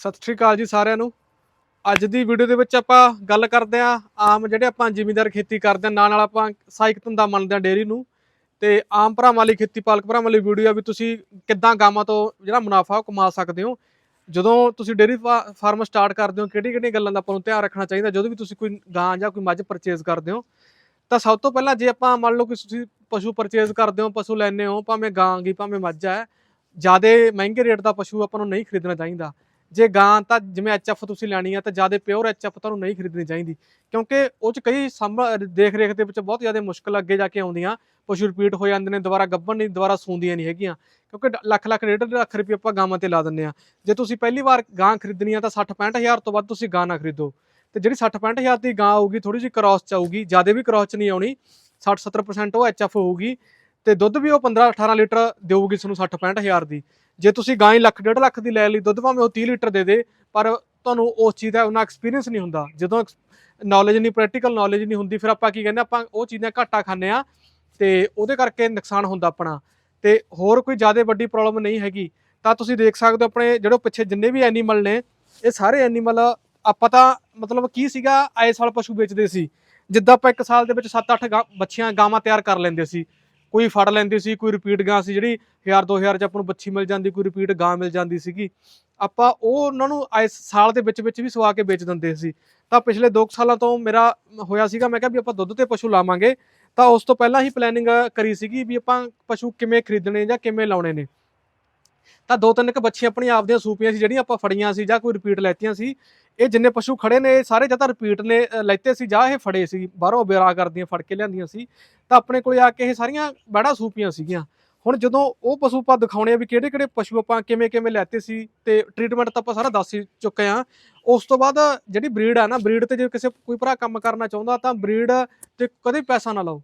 ਸਤਿ ਸ਼੍ਰੀ ਅਕਾਲ ਜੀ ਸਾਰਿਆਂ ਨੂੰ। ਅੱਜ ਦੀ ਵੀਡੀਓ ਦੇ ਵਿੱਚ ਆਪਾਂ ਗੱਲ ਕਰਦੇ ਆਂ ਆਮ ਜਿਹੜੇ ਆਪਾਂ ਜ਼ਿਮੀਂਦਾਰ ਖੇਤੀ ਕਰਦੇ ਆਂ ਨਾਲ ਨਾਲ ਆਪਾਂ ਸਹਾਇਕ ਧੰਦਾ ਮੰਨਦੇ ਆਂ ਡੇਅਰੀ ਨੂੰ। ਤੇ ਆਮ ਭਰਾਵਾਂ ਲਈ ਖੇਤੀ ਪਾਲਕ ਭਰਾਵਾਂ ਲਈ ਵੀਡੀਓ ਆ ਵੀ ਤੁਸੀਂ ਕਿੱਦਾਂ ਗਾਵਾਂ ਤੋਂ ਜਿਹੜਾ ਮੁਨਾਫਾ ਉਹ ਕਮਾ ਸਕਦੇ ਹੋ। ਜਦੋਂ ਤੁਸੀਂ ਡੇਅਰੀ ਫਾਰਮ ਸਟਾਰਟ ਕਰਦੇ ਹੋ ਕਿਹੜੀ ਕਿਹੜੀ ਗੱਲਾਂ ਦਾ ਆਪਾਂ ਨੂੰ ਧਿਆਨ ਰੱਖਣਾ ਚਾਹੀਦਾ, ਜਦੋਂ ਵੀ ਤੁਸੀਂ ਕੋਈ ਗਾਂ ਜਾਂ ਕੋਈ ਮੱਝ ਪਰਚੇਜ਼ ਕਰਦੇ ਹੋ, ਤਾਂ ਸਭ ਤੋਂ ਪਹਿਲਾਂ ਜੇ ਆਪਾਂ ਮੰਨ ਲਓ ਕਿ ਤੁਸੀਂ ਪਸ਼ੂ ਪਰਚੇਜ਼ ਕਰਦੇ ਹੋ, ਪਸ਼ੂ ਲੈਣੇ ਹੋ, ਭਾਵੇਂ ਗਾਂ ਗੀ, ਭਾਵੇਂ ਮੱਝ ਹੈ ਜ਼ਿਆਦਾ ਮਹਿੰਗੇ ਰੇਟ ਦਾ ਪਸ਼ੂ ਆਪਾਂ ਨੂੰ ਨਹੀਂ ਖਰੀਦਣਾ ਚਾਹੀਦਾ। ਜੇ ਗਾਂ ਤਾਂ ਜਿਵੇਂ ਐਚਐਫ ਤੁਸੀਂ ਲੈਣੀ ਆ ਤਾਂ ਜ਼ਿਆਦਾ ਪਿਓਰ ਐਚਐਫ ਤੁਹਾਨੂੰ ਨਹੀਂ ਖਰੀਦਣੀ ਚਾਹੀਦੀ। ਕਿਉਂਕਿ ਉਹ ਚ ਕਈ ਸੰਭਲ ਦੇਖ ਰੇਖ ਦੇ ਵਿੱਚ ਬਹੁਤ ਜ਼ਿਆਦਾ ਮੁਸ਼ਕਲ ਅੱਗੇ ਜਾ ਕੇ ਆਉਂਦੀਆਂ। ਪਸ਼ੂ ਰਿਪੀਟ ਹੋ ਜਾਂਦੇ ਨੇ, ਦੁਬਾਰਾ ਗੱਭਣ ਨਹੀਂ, ਦੁਬਾਰਾ ਸੂੰਦੀਆਂ ਨਹੀਂ ਹੈਗੀਆਂ। ਕਿਉਂਕਿ ਲੱਖ ਲੱਖ ਡੇਢ ਲੱਖ ਰੁਪਏ ਆਪਾਂ ਗਾਵਾਂ ਤੇ ਲਾ ਦਿੰਨੇ ਆ। ਜੇ ਤੁਸੀਂ ਪਹਿਲੀ ਵਾਰ ਗਾਂ ਖਰੀਦਣੀ ਆ ਤਾਂ 60 65000 ਤੋਂ ਵੱਧ ਤੁਸੀਂ ਗਾਂ ਨਾ ਖਰੀਦੋ। ਤੇ ਜਿਹੜੀ 60 65000 ਦੀ ਗਾਂ ਆਊਗੀ ਥੋੜੀ ਜਿਹੀ ਕ੍ਰਾਸ ਚ ਆਊਗੀ, ਜ਼ਿਆਦਾ ਵੀ ਕ੍ਰਾਸ ਚ ਨਹੀਂ ਆਉਣੀ। 60 70% ਉਹ ਐਚਐਫ ਹੋਊਗੀ ਤੇ ਦੁੱਧ ਵੀ ਉਹ 15 18 ਲੀਟਰ ਦੇਊਗੀ ਤੁਹਾਨੂੰ 60 65000 ਦੀ। ਜੇ ਤੁਸੀਂ ਗਾਂ ਲੱਖ, ਡੇਢ ਲੱਖ ਦੀ ਲੈ ਲਈ, ਦੁੱਧ ਭਾਵੇਂ ਉਹ 30 ਲੀਟਰ ਦੇ ਦੇ, ਪਰ ਤੁਹਾਨੂੰ ਉਸ ਚੀਜ਼ ਦਾ ਉਹਨਾਂ ਐਕਸਪੀਰੀਅੰਸ ਨਹੀਂ ਹੁੰਦਾ। ਜਦੋਂ ਨੌਲੇਜ ਨਹੀਂ ਪ੍ਰੈਕਟੀਕਲ ਨੌਲੇਜ ਨਹੀਂ ਹੁੰਦੀ, ਫਿਰ ਆਪਾਂ ਕੀ ਕਹਿੰਦੇ ਆਪਾਂ ਉਹ ਚੀਜ਼ਾਂ ਘਾਟਾ ਖਾਂਦੇ ਆ ਤੇ ਉਹਦੇ ਕਰਕੇ ਨੁਕਸਾਨ ਹੁੰਦਾ ਆਪਣਾ। ਤੇ ਹੋਰ ਕੋਈ ਜ਼ਿਆਦਾ ਵੱਡੀ ਪ੍ਰੋਬਲਮ ਨਹੀਂ ਹੈਗੀ। ਤਾਂ ਤੁਸੀਂ ਦੇਖ ਸਕਦੇ ਹੋ ਆਪਣੇ ਜਿਹੜੇ ਪਿੱਛੇ ਜਿੰਨੇ ਵੀ ਐਨੀਮਲ ਨੇ, ਇਹ ਸਾਰੇ ਐਨੀਮਲ ਆਪਾਂ ਤਾਂ ਮਤਲਬ ਕੀ ਸੀਗਾ, ਆਏ ਸਾਲ ਪਸ਼ੂ ਵੇਚਦੇ ਸੀ। ਜਿੱਦਾਂ ਆਪਾਂ ਇੱਕ ਸਾਲ ਦੇ ਵਿੱਚ 7-8 ਬੱਚੀਆਂ ਗਾਵਾਂ ਤਿਆਰ ਕਰ ਲੈਂਦੇ ਸੀ। ਕੋਈ ਫੜ ਲੈਂਦੀ ਸੀ, ਕੋਈ ਰਿਪੀਟ ਗਾਂ ਸੀ ਜਿਹੜੀ 1000 2000 ਚ ਆਪਾਂ ਨੂੰ ਬੱਚੀ ਮਿਲ ਜਾਂਦੀ, ਕੋਈ ਰਿਪੀਟ ਗਾਂ ਮਿਲ ਜਾਂਦੀ ਸੀਗੀ। ਆਪਾਂ ਉਹ ਉਹਨਾਂ ਨੂੰ ਆਏ ਸਾਲ ਦੇ ਵਿੱਚ ਵਿੱਚ ਵੀ ਸਵਾ ਕੇ ਵੇਚ ਦਿੰਦੇ ਸੀ। ਤਾਂ ਪਿਛਲੇ 2 ਸਾਲਾਂ ਤੋਂ ਮੇਰਾ ਹੋਇਆ ਸੀਗਾ, ਮੈਂ ਕਿਹਾ ਵੀ ਆਪਾਂ ਦੁੱਧ ਤੇ ਪਸ਼ੂ ਲਾਵਾਂਗੇ। ਤਾਂ ਉਸ ਤੋਂ ਪਹਿਲਾਂ ਹੀ ਪਲੈਨਿੰਗ ਕਰੀ ਸੀਗੀ ਵੀ ਆਪਾਂ ਪਸ਼ੂ ਕਿਵੇਂ ਖਰੀਦਣੇ ਜਾਂ ਕਿਵੇਂ ਲਾਉਣੇ ਨੇ। ਤਾਂ ਦੋ ਤਿੰਨ ਕ ਬੱਚੀਆਂ ਆਪਣੀਆਂ ਆਪਦੀਆਂ ਸੂਪੀਆਂ ਸੀ, ਜਿਹੜੀਆਂ ਆਪਾਂ ਫੜੀਆਂ ਸੀ ਜਾਂ ਕੋਈ ਰਿਪੀਟ ਲੈਤੀਆਂ ਸੀ। ਇਹ ਜਿੰਨੇ ਪਸ਼ੂ ਖੜੇ ਨੇ ਇਹ ਸਾਰੇ ਜਾਂ ਤਾਂ ਰਿਪੀਟ ਨੇ ਅ, ਲੈਤੇ ਸੀ ਜਾਂ ਇਹ ਫੜੇ ਸੀ ਬਾਹਰੋਂ ਬਿਰਾ ਕਰਦੀਆਂ ਫੜ ਕੇ ਲਿਆਂਦੀਆਂ ਸੀ ਤਾਂ ਆਪਣੇ ਕੋਲੇ ਆ ਕੇ ਇਹ ਸਾਰੀਆਂ ਬੜਾ ਸੂਪੀਆਂ ਸੀਗੀਆਂ। ਹੁਣ ਜਦੋਂ ਉਹ ਪਸ਼ੂ ਆਪਾਂ ਦਿਖਾਉਣੇ ਆ ਵੀ ਕਿਹੜੇ ਕਿਹੜੇ ਪਸ਼ੂ ਆਪਾਂ ਕਿਵੇਂ ਕਿਵੇਂ ਲੈਤੇ ਸੀ ਤੇ ਟ੍ਰੀਟਮੈਂਟ ਤਾਂ ਆਪਾਂ ਸਾਰਾ ਦੱਸ ਹੀ ਚੁੱਕੇ ਆ ਉਸ ਤੋਂ ਬਾਅਦ ਜਿਹੜੀ ਬਰੀਡ ਆ ਨਾ ਬਰੀਡ ਤੇ ਜੇ ਕਿਸੇ ਕੋਈ ਭਰਾ ਕੰਮ ਕਰਨਾ ਚਾਹੁੰਦਾ ਤਾਂ ਬਰੀਡ ਤੇ ਕਦੇ ਪੈਸਾ ਨਾ ਲਾਓ।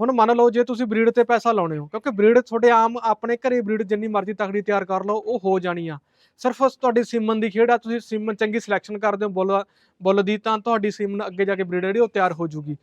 ਹੁਣ ਮੰਨ ਲਓ ਜੇ ਤੁਸੀਂ ਬਰੀਡ ਤੇ ਪੈਸਾ ਲਾਉਣੇ ਹੋ, ਕਿਉਂਕਿ ਬਰੀਡ ਤੁਹਾਡੇ ਆਮ ਆਪਣੇ ਘਰੇ ਬਰੀਡ ਜਿੰਨੀ ਮਰਜ਼ੀ ਤਕੜੀ ਤਿਆਰ ਕਰ ਲਓ, ਉਹ ਹੋ ਜਾਣੀ ਆ। ਸਿਰਫ ਤੁਹਾਡੀ ਸੀਮਨ ਦੀ ਖੇਡ ਆ, ਤੁਸੀਂ ਸੀਮਨ ਚੰਗੀ ਸਿਲੈਕਸ਼ਨ ਕਰਦੇ ਹੋ, ਬੁੱਲ ਬੁੱਲ ਦੀ, ਤਾਂ ਤੁਹਾਡੀ ਸੀਮਨ ਅੱਗੇ ਜਾ ਕੇ ਬਰੀਡ ਜਿਹੜੀ ਉਹ ਤਿਆਰ ਹੋ ਜੂਗੀ।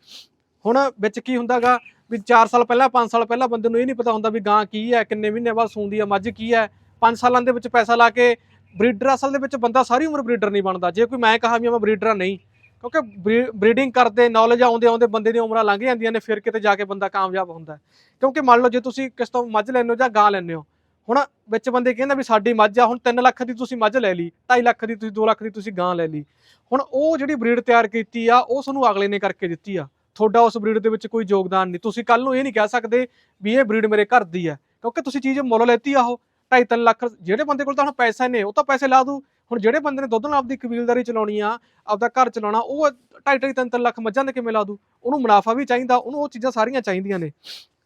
ਹੁਣ ਵਿੱਚ ਕੀ ਹੁੰਦਾਗਾ ਵੀ 4 ਸਾਲ ਪਹਿਲਾਂ 5 ਸਾਲ ਪਹਿਲਾਂ ਬੰਦੇ ਨੂੰ ਇਹ ਨਹੀਂ ਪਤਾ ਹੁੰਦਾ ਵੀ ਗਾਂ ਕੀ ਹੈ, ਕਿੰਨੇ ਮਹੀਨੇ ਬਾਅਦ ਸੂੰਦੀ ਹੈ ਮੱਝ ਕੀ ਹੈ। 5 ਸਾਲਾਂ ਦੇ ਵਿੱਚ ਪੈਸਾ ਲਾ ਕੇ ਬਰੀਡਰ, ਅਸਲ ਦੇ ਵਿੱਚ ਬੰਦਾ ਸਾਰੀ ਉਮਰ ਬਰੀਡਰ ਨਹੀਂ ਬਣਦਾ। ਜੇ ਕੋਈ ਮੈਂ ਕਹਾ ਵੀ ਮੈਂ ਬਰੀਡਰ ਨਹੀਂ। ਕਿਉਂਕਿ ਬਰੀਡਿੰਗ ਕਰਦੇ ਨੌਲੇਜ ਆਉਂਦੇ ਆਉਂਦੇ ਬੰਦੇ ਦੀਆਂ ਉਮਰਾਂ ਲੰਘ ਜਾਂਦੀਆਂ ਨੇ, ਫਿਰ ਕਿਤੇ ਜਾ ਕੇ ਬੰਦਾ ਕਾਮਯਾਬ ਹੁੰਦਾ ਕਿਉਂਕਿ ਮੰਨ ਲਓ ਜੇ ਤੁਸੀਂ ਕਿਸ ਤੋਂ ਮੱਝ ਲੈਂਦੇ ਹੋ ਜਾਂ ਗਾਂ ਲੈਂਦੇ ਹੋ, ਹੁਣ ਵਿੱਚ ਬੰਦੇ ਕਹਿੰਦਾ ਵੀ ਸਾਡੀ ਮੱਝ ਆ, ਹੁਣ 3 ਲੱਖ ਦੀ ਤੁਸੀਂ ਮੱਝ ਲੈ ਲਈ 2.5 ਲੱਖ ਦੀ ਤੁਸੀਂ 2 ਲੱਖ ਦੀ ਤੁਸੀਂ ਗਾਂ ਲੈ ਲਈ। ਹੁਣ ਉਹ ਜਿਹੜੀ ਬਰੀਡ ਤਿਆਰ ਕੀਤੀ ਆ, ਉਹ ਤੁਹਾਨੂੰ ਅਗਲੇ ਨੇ ਕਰਕੇ ਦਿੱਤੀ ਆ। ਤੁਹਾਡਾ ਉਸ ਬਰੀਡ ਦੇ ਵਿੱਚ ਕੋਈ ਯੋਗਦਾਨ ਨਹੀਂ। ਤੁਸੀਂ ਕੱਲ ਨੂੰ ਇਹ ਨਹੀਂ ਕਹਿ ਸਕਦੇ ਵੀ ਇਹ ਬਰੀਡ ਮੇਰੇ ਘਰ ਦੀ ਹੈ। ਕਿਉਂਕਿ ਤੁਸੀਂ ਚੀਜ਼ ਮੁੱਲ ਲੈਤੀ ਆ ਉਹ 2.5 ਲੱਖ, ਜਿਹੜੇ ਬੰਦੇ ਕੋਲ ਤਾਂ ਹੁਣ ਪੈਸੇ ਨੇ, ਉਹ ਤਾਂ ਪੈਸੇ ਲਾ ਦੂ ਹੁਣ ਜਿਹੜੇ ਬੰਦੇ ਨੇ ਦੁੱਧ ਨਾਲ ਆਪਦੀ ਕਬੀਲਦਾਰੀ ਚਲਾਉਣੀ ਆ, ਆਪਦਾ ਘਰ ਚਲਾਉਣਾ, ਉਹ 2.5 3 ਲੱਖ ਮੱਝਾਂ ਦੇ ਕਿਵੇਂ ਲਾ ਦੂ? ਉਹਨੂੰ ਮੁਨਾਫਾ ਵੀ ਚਾਹੀਦਾ, ਉਹਨੂੰ ਉਹ ਚੀਜ਼ਾਂ ਸਾਰੀਆਂ ਚਾਹੀਦੀਆਂ ਨੇ।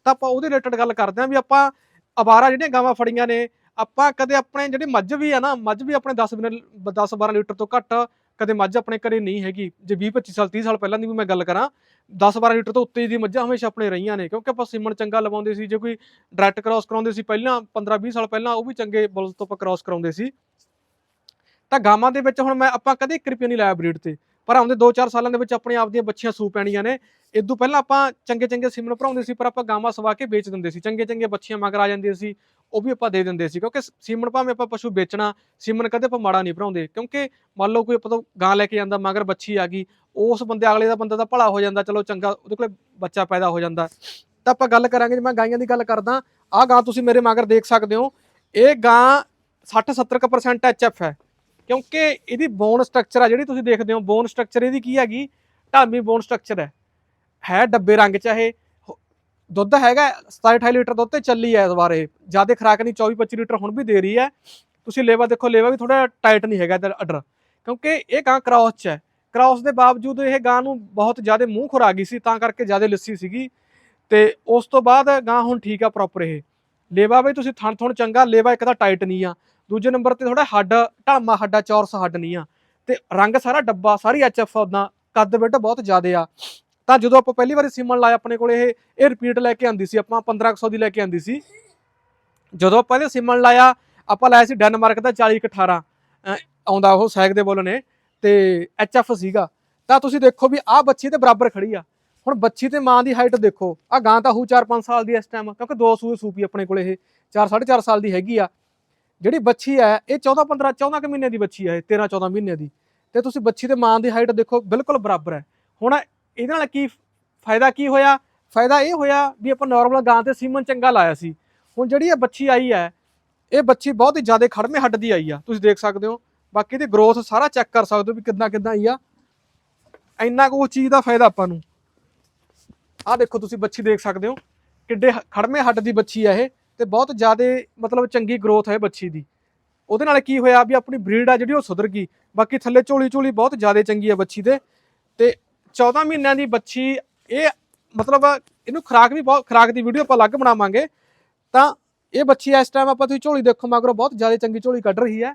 ਤਾਂ ਆਪਾਂ ਉਹਦੇ ਰਿਲੇਟਡ ਗੱਲ ਕਰਦੇ ਆਂ ਵੀ ਆਪਾਂ ਅਵਾਰਾ ਜਿਹੜੀਆਂ ਗਾਵਾਂ ਫੜੀਆਂ ਨੇ, ਆਪਾਂ ਕਦੇ ਆਪਣੇ ਜਿਹੜੇ ਮੱਝ ਵੀ ਆ ਨਾ, ਮੱਝ ਵੀ ਆਪਣੇ 10 ਮਿੰਟ 10 12 ਲੀਟਰ ਤੋਂ ਘੱਟ ਕਦੇ ਮੱਝ ਆਪਣੇ ਘਰੇ ਨਹੀਂ ਹੈਗੀ। ਜੇ 20 25 ਸਾਲ 30 ਸਾਲ ਪਹਿਲਾਂ ਦੀ ਵੀ ਮੈਂ ਗੱਲ ਕਰਾਂ 10 12 ਲੀਟਰ ਤੋਂ ਉੱਤੇ ਦੀ ਮੱਝਾਂ ਹਮੇਸ਼ਾ ਆਪਣੇ ਰਹੀਆਂ ਨੇ, ਕਿਉਂਕਿ ਆਪਾਂ ਸੀਮਨ ਚੰਗਾ ਲਵਾਉਂਦੇ ਸੀ, ਜੇ ਕੋਈ ਡਾਇਰੈਕਟ ਕ੍ਰਾਸ ਕਰਾਉਂਦੇ ਸੀ ਪਹਿਲਾਂ 15 20 ਸਾਲ ਪਹਿਲਾਂ, ਉਹ ਵੀ ਚੰਗੇ ਬੁੱਲ ਤੋਂ ਆਪਾਂ ਕ੍ਰਾਸ ਕਰਾਉਂਦੇ ਸੀ। ਤਾਂ ਗਾਵਾਂ ਦੇ ਵਿੱਚ ਹੁਣ ਮੈਂ ਆਪਾਂ ਕਦੇ 1 ਰੁਪਿਆ ਨਹੀਂ ਲਾਇਆ ਬਰੀਡ ਤੇ, ਪਰ ਆਉਂਦੇ 2-4 ਸਾਲਾਂ ਦੇ ਵਿੱਚ ਆਪਣੇ ਆਪ ਦੀਆਂ ਬੱਚੀਆਂ ਸੂ ਪੈਣੀਆਂ ਨੇ। ਇਦੋਂ ਪਹਿਲਾਂ ਆਪਾਂ ਚੰਗੇ ਚੰਗੇ ਸੀਮਨ ਭਰਾਉਂਦੇ ਸੀ, ਪਰ ਆਪਾਂ ਗਾਵਾਂ ਸਵਾ ਕੇ ਵੇਚ ਦਿੰਦੇ ਸੀ। ਚੰਗੇ ਚੰਗੇ ਬੱਚੀਆਂ ਮਗਰ ਆ ਜਾਂਦੀਆਂ ਸੀ, ਉਹ ਵੀ ਆਪਾਂ ਦੇ ਦਿੰਦੇ ਸੀ, ਕਿਉਂਕਿ ਸੀਮਨ ਭਾਵੇਂ ਆਪਾਂ ਪਸ਼ੂ ਵੇਚਣਾ ਸੀਮਨ ਕਦੇ ਆਪਾਂ ਮਾੜਾ ਨਹੀਂ ਭਰਾਉਂਦੇ, ਕਿਉਂਕਿ ਮੰਨ ਲਓ ਕੋਈ ਆਪਾਂ ਤੋਂ ਗਾਂ ਲੈ ਕੇ ਜਾਂਦਾ, ਮਗਰ ਬੱਚੀ ਆ ਗਈ, ਉਸ ਬੰਦੇ, ਅਗਲੇ ਦਾ ਬੰਦਾ ਦਾ ਭਲਾ ਹੋ ਜਾਂਦਾ, ਚਲੋ ਚੰਗਾ, ਉਹਦੇ ਕੋਲੇ ਬੱਚਾ ਪੈਦਾ ਹੋ ਜਾਂਦਾ। ਤਾਂ ਆਪਾਂ ਗੱਲ ਕਰਾਂਗੇ, ਜੇ ਮੈਂ ਗਾਈਆਂ ਦੀ ਗੱਲ ਕਰਦਾ, ਆਹ ਗਾਂ ਤੁਸੀਂ ਮੇਰੇ ਮਗਰ ਦੇਖ ਸਕਦੇ ਹੋ, ਇਹ ਗਾਂ 60-70% ਐਚਐਫ ਹੈ। ਕਿਉਂਕਿ ਇਹਦੀ ਬੋਨ ਸਟਰਕਚਰ ਆ, ਜਿਹੜੀ ਤੁਸੀਂ ਦੇਖਦੇ ਹੋ ਬੋਨ ਸਟਰਕਚਰ ਇਹਦੀ ਕੀ ਹੈਗੀ? ਢਾਮੀ ਬੋਨ ਸਟਰਕਚਰ ਹੈ। ਹੈ ਡੱਬੇ ਰੰਗ ਚ ਇਹ ਦੁੱਧ ਹੈਗਾ 27 28 ਲੀਟਰ ਦੁੱਧ ਤੇ ਚੱਲੀ ਹੈ ਇਸ ਵਾਰ ਜ਼ਿਆਦਾ ਖਰਾਕ ਨਹੀਂ 24 25 ਲੀਟਰ ਹੁਣ ਵੀ ਦੇ ਰਹੀ ਹੈ ਤੁਸੀਂ ਲੇਵਾ ਦੇਖੋ, ਲੇਵਾ ਵੀ ਥੋੜਾ ਟਾਈਟ ਨਹੀਂ ਹੈਗਾ ਇਹਦਾ ਅਡਰ ਕਿਉਂਕਿ ਇਹ ਗਾਂ ਕ੍ਰਾਸ ਚ ਹੈ ਕ੍ਰਾਸ ਦੇ ਬਾਵਜੂਦ ਇਹ ਗਾਂ ਨੂੰ ਬਹੁਤ ਜ਼ਿਆਦਾ ਮੂੰਹ ਖੁਰਾ ਗਈ ਸੀ, ਤਾਂ ਕਰਕੇ ਜ਼ਿਆਦਾ ਲੱਸੀ ਸੀਗੀ। ਤੇ ਉਸ ਤੋਂ ਬਾਅਦ ਗਾਂ ਹੁਣ ਠੀਕ ਆ ਪ੍ਰੋਪਰ ਇਹ। ਲੇਵਾ ਵੀ ਤੁਸੀਂ ਥਣ ਥਣ ਚੰਗਾ, ਲੇਵਾ ਇੱਕ ਤਾਂ ਟਾਈਟ ਨਹੀਂ ਆ। ਦੂਜੇ ਨੰਬਰ ਤੇ ਥੋੜਾ ਹੱਡ, ਢਾਮਾ ਹੱਡਾ, ਚੌਰਸ ਹੱਡ ਨਹੀਂ ਆ। ਤੇ ਰੰਗ ਸਾਰਾ ਡੱਬਾ, ਸਾਰੀ ਐਚਐਫ ਉਦਾਂ ਕੱਦ ਬਿੱਡ ਬਹੁਤ ਜ਼ਿਆਦੇ ਆ। ਤਾਂ ਜਦੋਂ ਆਪਾਂ ਪਹਿਲੀ ਵਾਰੀ ਸਿਮਨ ਲਾਇਆ ਆਪਣੇ ਕੋਲ, ਇਹ ਇਹ ਰਿਪੀਟ ਲੈ ਕੇ ਆਂਦੀ ਸੀ, ਆਪਾਂ 1500 ਦੀ ਲੈ ਕੇ ਆਂਦੀ ਸੀ। ਜਦੋਂ ਆਪਾਂ ਇਹਦੇ ਸਿਮਨ ਲਾਇਆ, ਆਪਾਂ ਲਾਇਆ ਸੀ ਡੈਨਮਾਰਕ ਦਾ 40 18 ਆਉਂਦਾ ਉਹ ਸੈਕ ਦੇ ਬੋਲ ਨੇ, ਤੇ ਐਚਐਫ ਸੀਗਾ। ਤਾਂ ਤੁਸੀਂ ਦੇਖੋ ਵੀ ਆਹ ਬੱਚੀ ਤੇ ਬਰਾਬਰ ਖੜੀ ਆ। ਹੁਣ ਬੱਚੀ ਤੇ ਮਾਂ ਦੀ ਹਾਈਟ ਦੇਖੋ। ਆ ਗਾਂ ਤਾਂ ਹੂ 4-5 ਸਾਲ ਦੀ ਇਸ ਟਾਈਮ ਕਿਉਂਕਿ ਦੋ ਸੂਏ ਸੂਪੀ ਆਪਣੇ ਕੋਲ ਇਹ 4 4.5 ਸਾਲ ਦੀ ਹੈਗੀ ਆ। ਜਿਹੜੀ ਬੱਚੀ ਹੈ, ਇਹ 14 15 14 ਕੁ ਮਹੀਨੇ ਦੀ ਬੱਚੀ ਹੈ, ਇਹ 13 14 ਮਹੀਨੇ ਦੀ। ਤੇ ਤੁਸੀਂ ਬੱਚੀ ਤੇ ਮਾਂ ਦੀ ਹਾਈਟ ਦੇਖੋ, ਬਿਲਕੁਲ ਬਰਾਬਰ ਹੈ। ਹੁਣ ਇਹਦੇ ਨਾਲ ਕੀ ਫਾਇਦਾ ਕੀ ਹੋਇਆ? ਫਾਇਦਾ ਇਹ ਹੋਇਆ ਵੀ ਆਪਾਂ ਨਾਰਮਲ ਗਾਂ ਤੇ ਸੀਮਨ ਚੰਗਾ ਲਾਇਆ ਸੀ। ਹੁਣ ਜਿਹੜੀ ਇਹ ਬੱਚੀ ਆਈ ਹੈ, ਇਹ ਬੱਚੀ ਬਹੁਤ ਹੀ ਜ਼ਿਆਦਾ ਖੜਮੇ ਹੱਡ ਦੀ ਆਈ ਆ। ਤੁਸੀਂ ਦੇਖ ਸਕਦੇ ਹੋ, ਬਾਕੀ ਇਹਦੀ ਗਰੋਥ ਸਾਰਾ ਚੈੱਕ ਕਰ ਸਕਦੇ ਹੋ ਵੀ ਕਿੱਦਾਂ ਕਿੱਦਾਂ ਆਈ ਆ। ਇੰਨਾ ਕੁ ਉਸ ਚੀਜ਼ ਦਾ ਫਾਇਦਾ ਆਪਾਂ ਨੂੰ। ਆਹ ਦੇਖੋ, ਤੁਸੀਂ ਬੱਚੀ ਦੇਖ ਸਕਦੇ ਹੋ, ਕਿੱਡੇ ਖੜਮੇ ਹੱਡ ਦੀ ਬੱਚੀ ਆ ਇਹ। ਤੇ ਬਹੁਤ ਜ਼ਿਆਦਾ ਮਤਲਬ ਚੰਗੀ ਗਰੋਥ ਹੈ ਬੱਚੀ ਦੀ। ਉਹਦੇ ਨਾਲ ਕੀ ਹੋਇਆ ਵੀ ਆਪਣੀ ਬਰੀਡ ਆ ਜਿਹੜੀ ਉਹ ਸੁਧਰ ਗਈ। ਬਾਕੀ ਥੱਲੇ ਝੋਲੀ ਝੋਲੀ ਬਹੁਤ ਜ਼ਿਆਦਾ ਚੰਗੀ ਹੈ ਬੱਚੀ ਦੇ। ਤੇ 14 ਮਹੀਨਿਆਂ ਦੀ ਬੱਚੀ ਇਹ ਮਤਲਬ ਇਹਨੂੰ ਖਰਾਕ ਵੀ ਬਹੁਤ, ਖਰਾਕ ਦੀ ਵੀਡੀਓ ਆਪਾਂ ਅਲੱਗ ਬਣਾਵਾਂਗੇ। ਤਾਂ ਇਹ ਬੱਚੀ ਇਸ ਟਾਈਮ ਆਪਾਂ ਤੁਸੀਂ ਝੋਲੀ ਦੇਖੋ ਮਗਰੋਂ ਬਹੁਤ ਜ਼ਿਆਦਾ ਚੰਗੀ ਝੋਲੀ ਕੱਢ ਰਹੀ ਹੈ।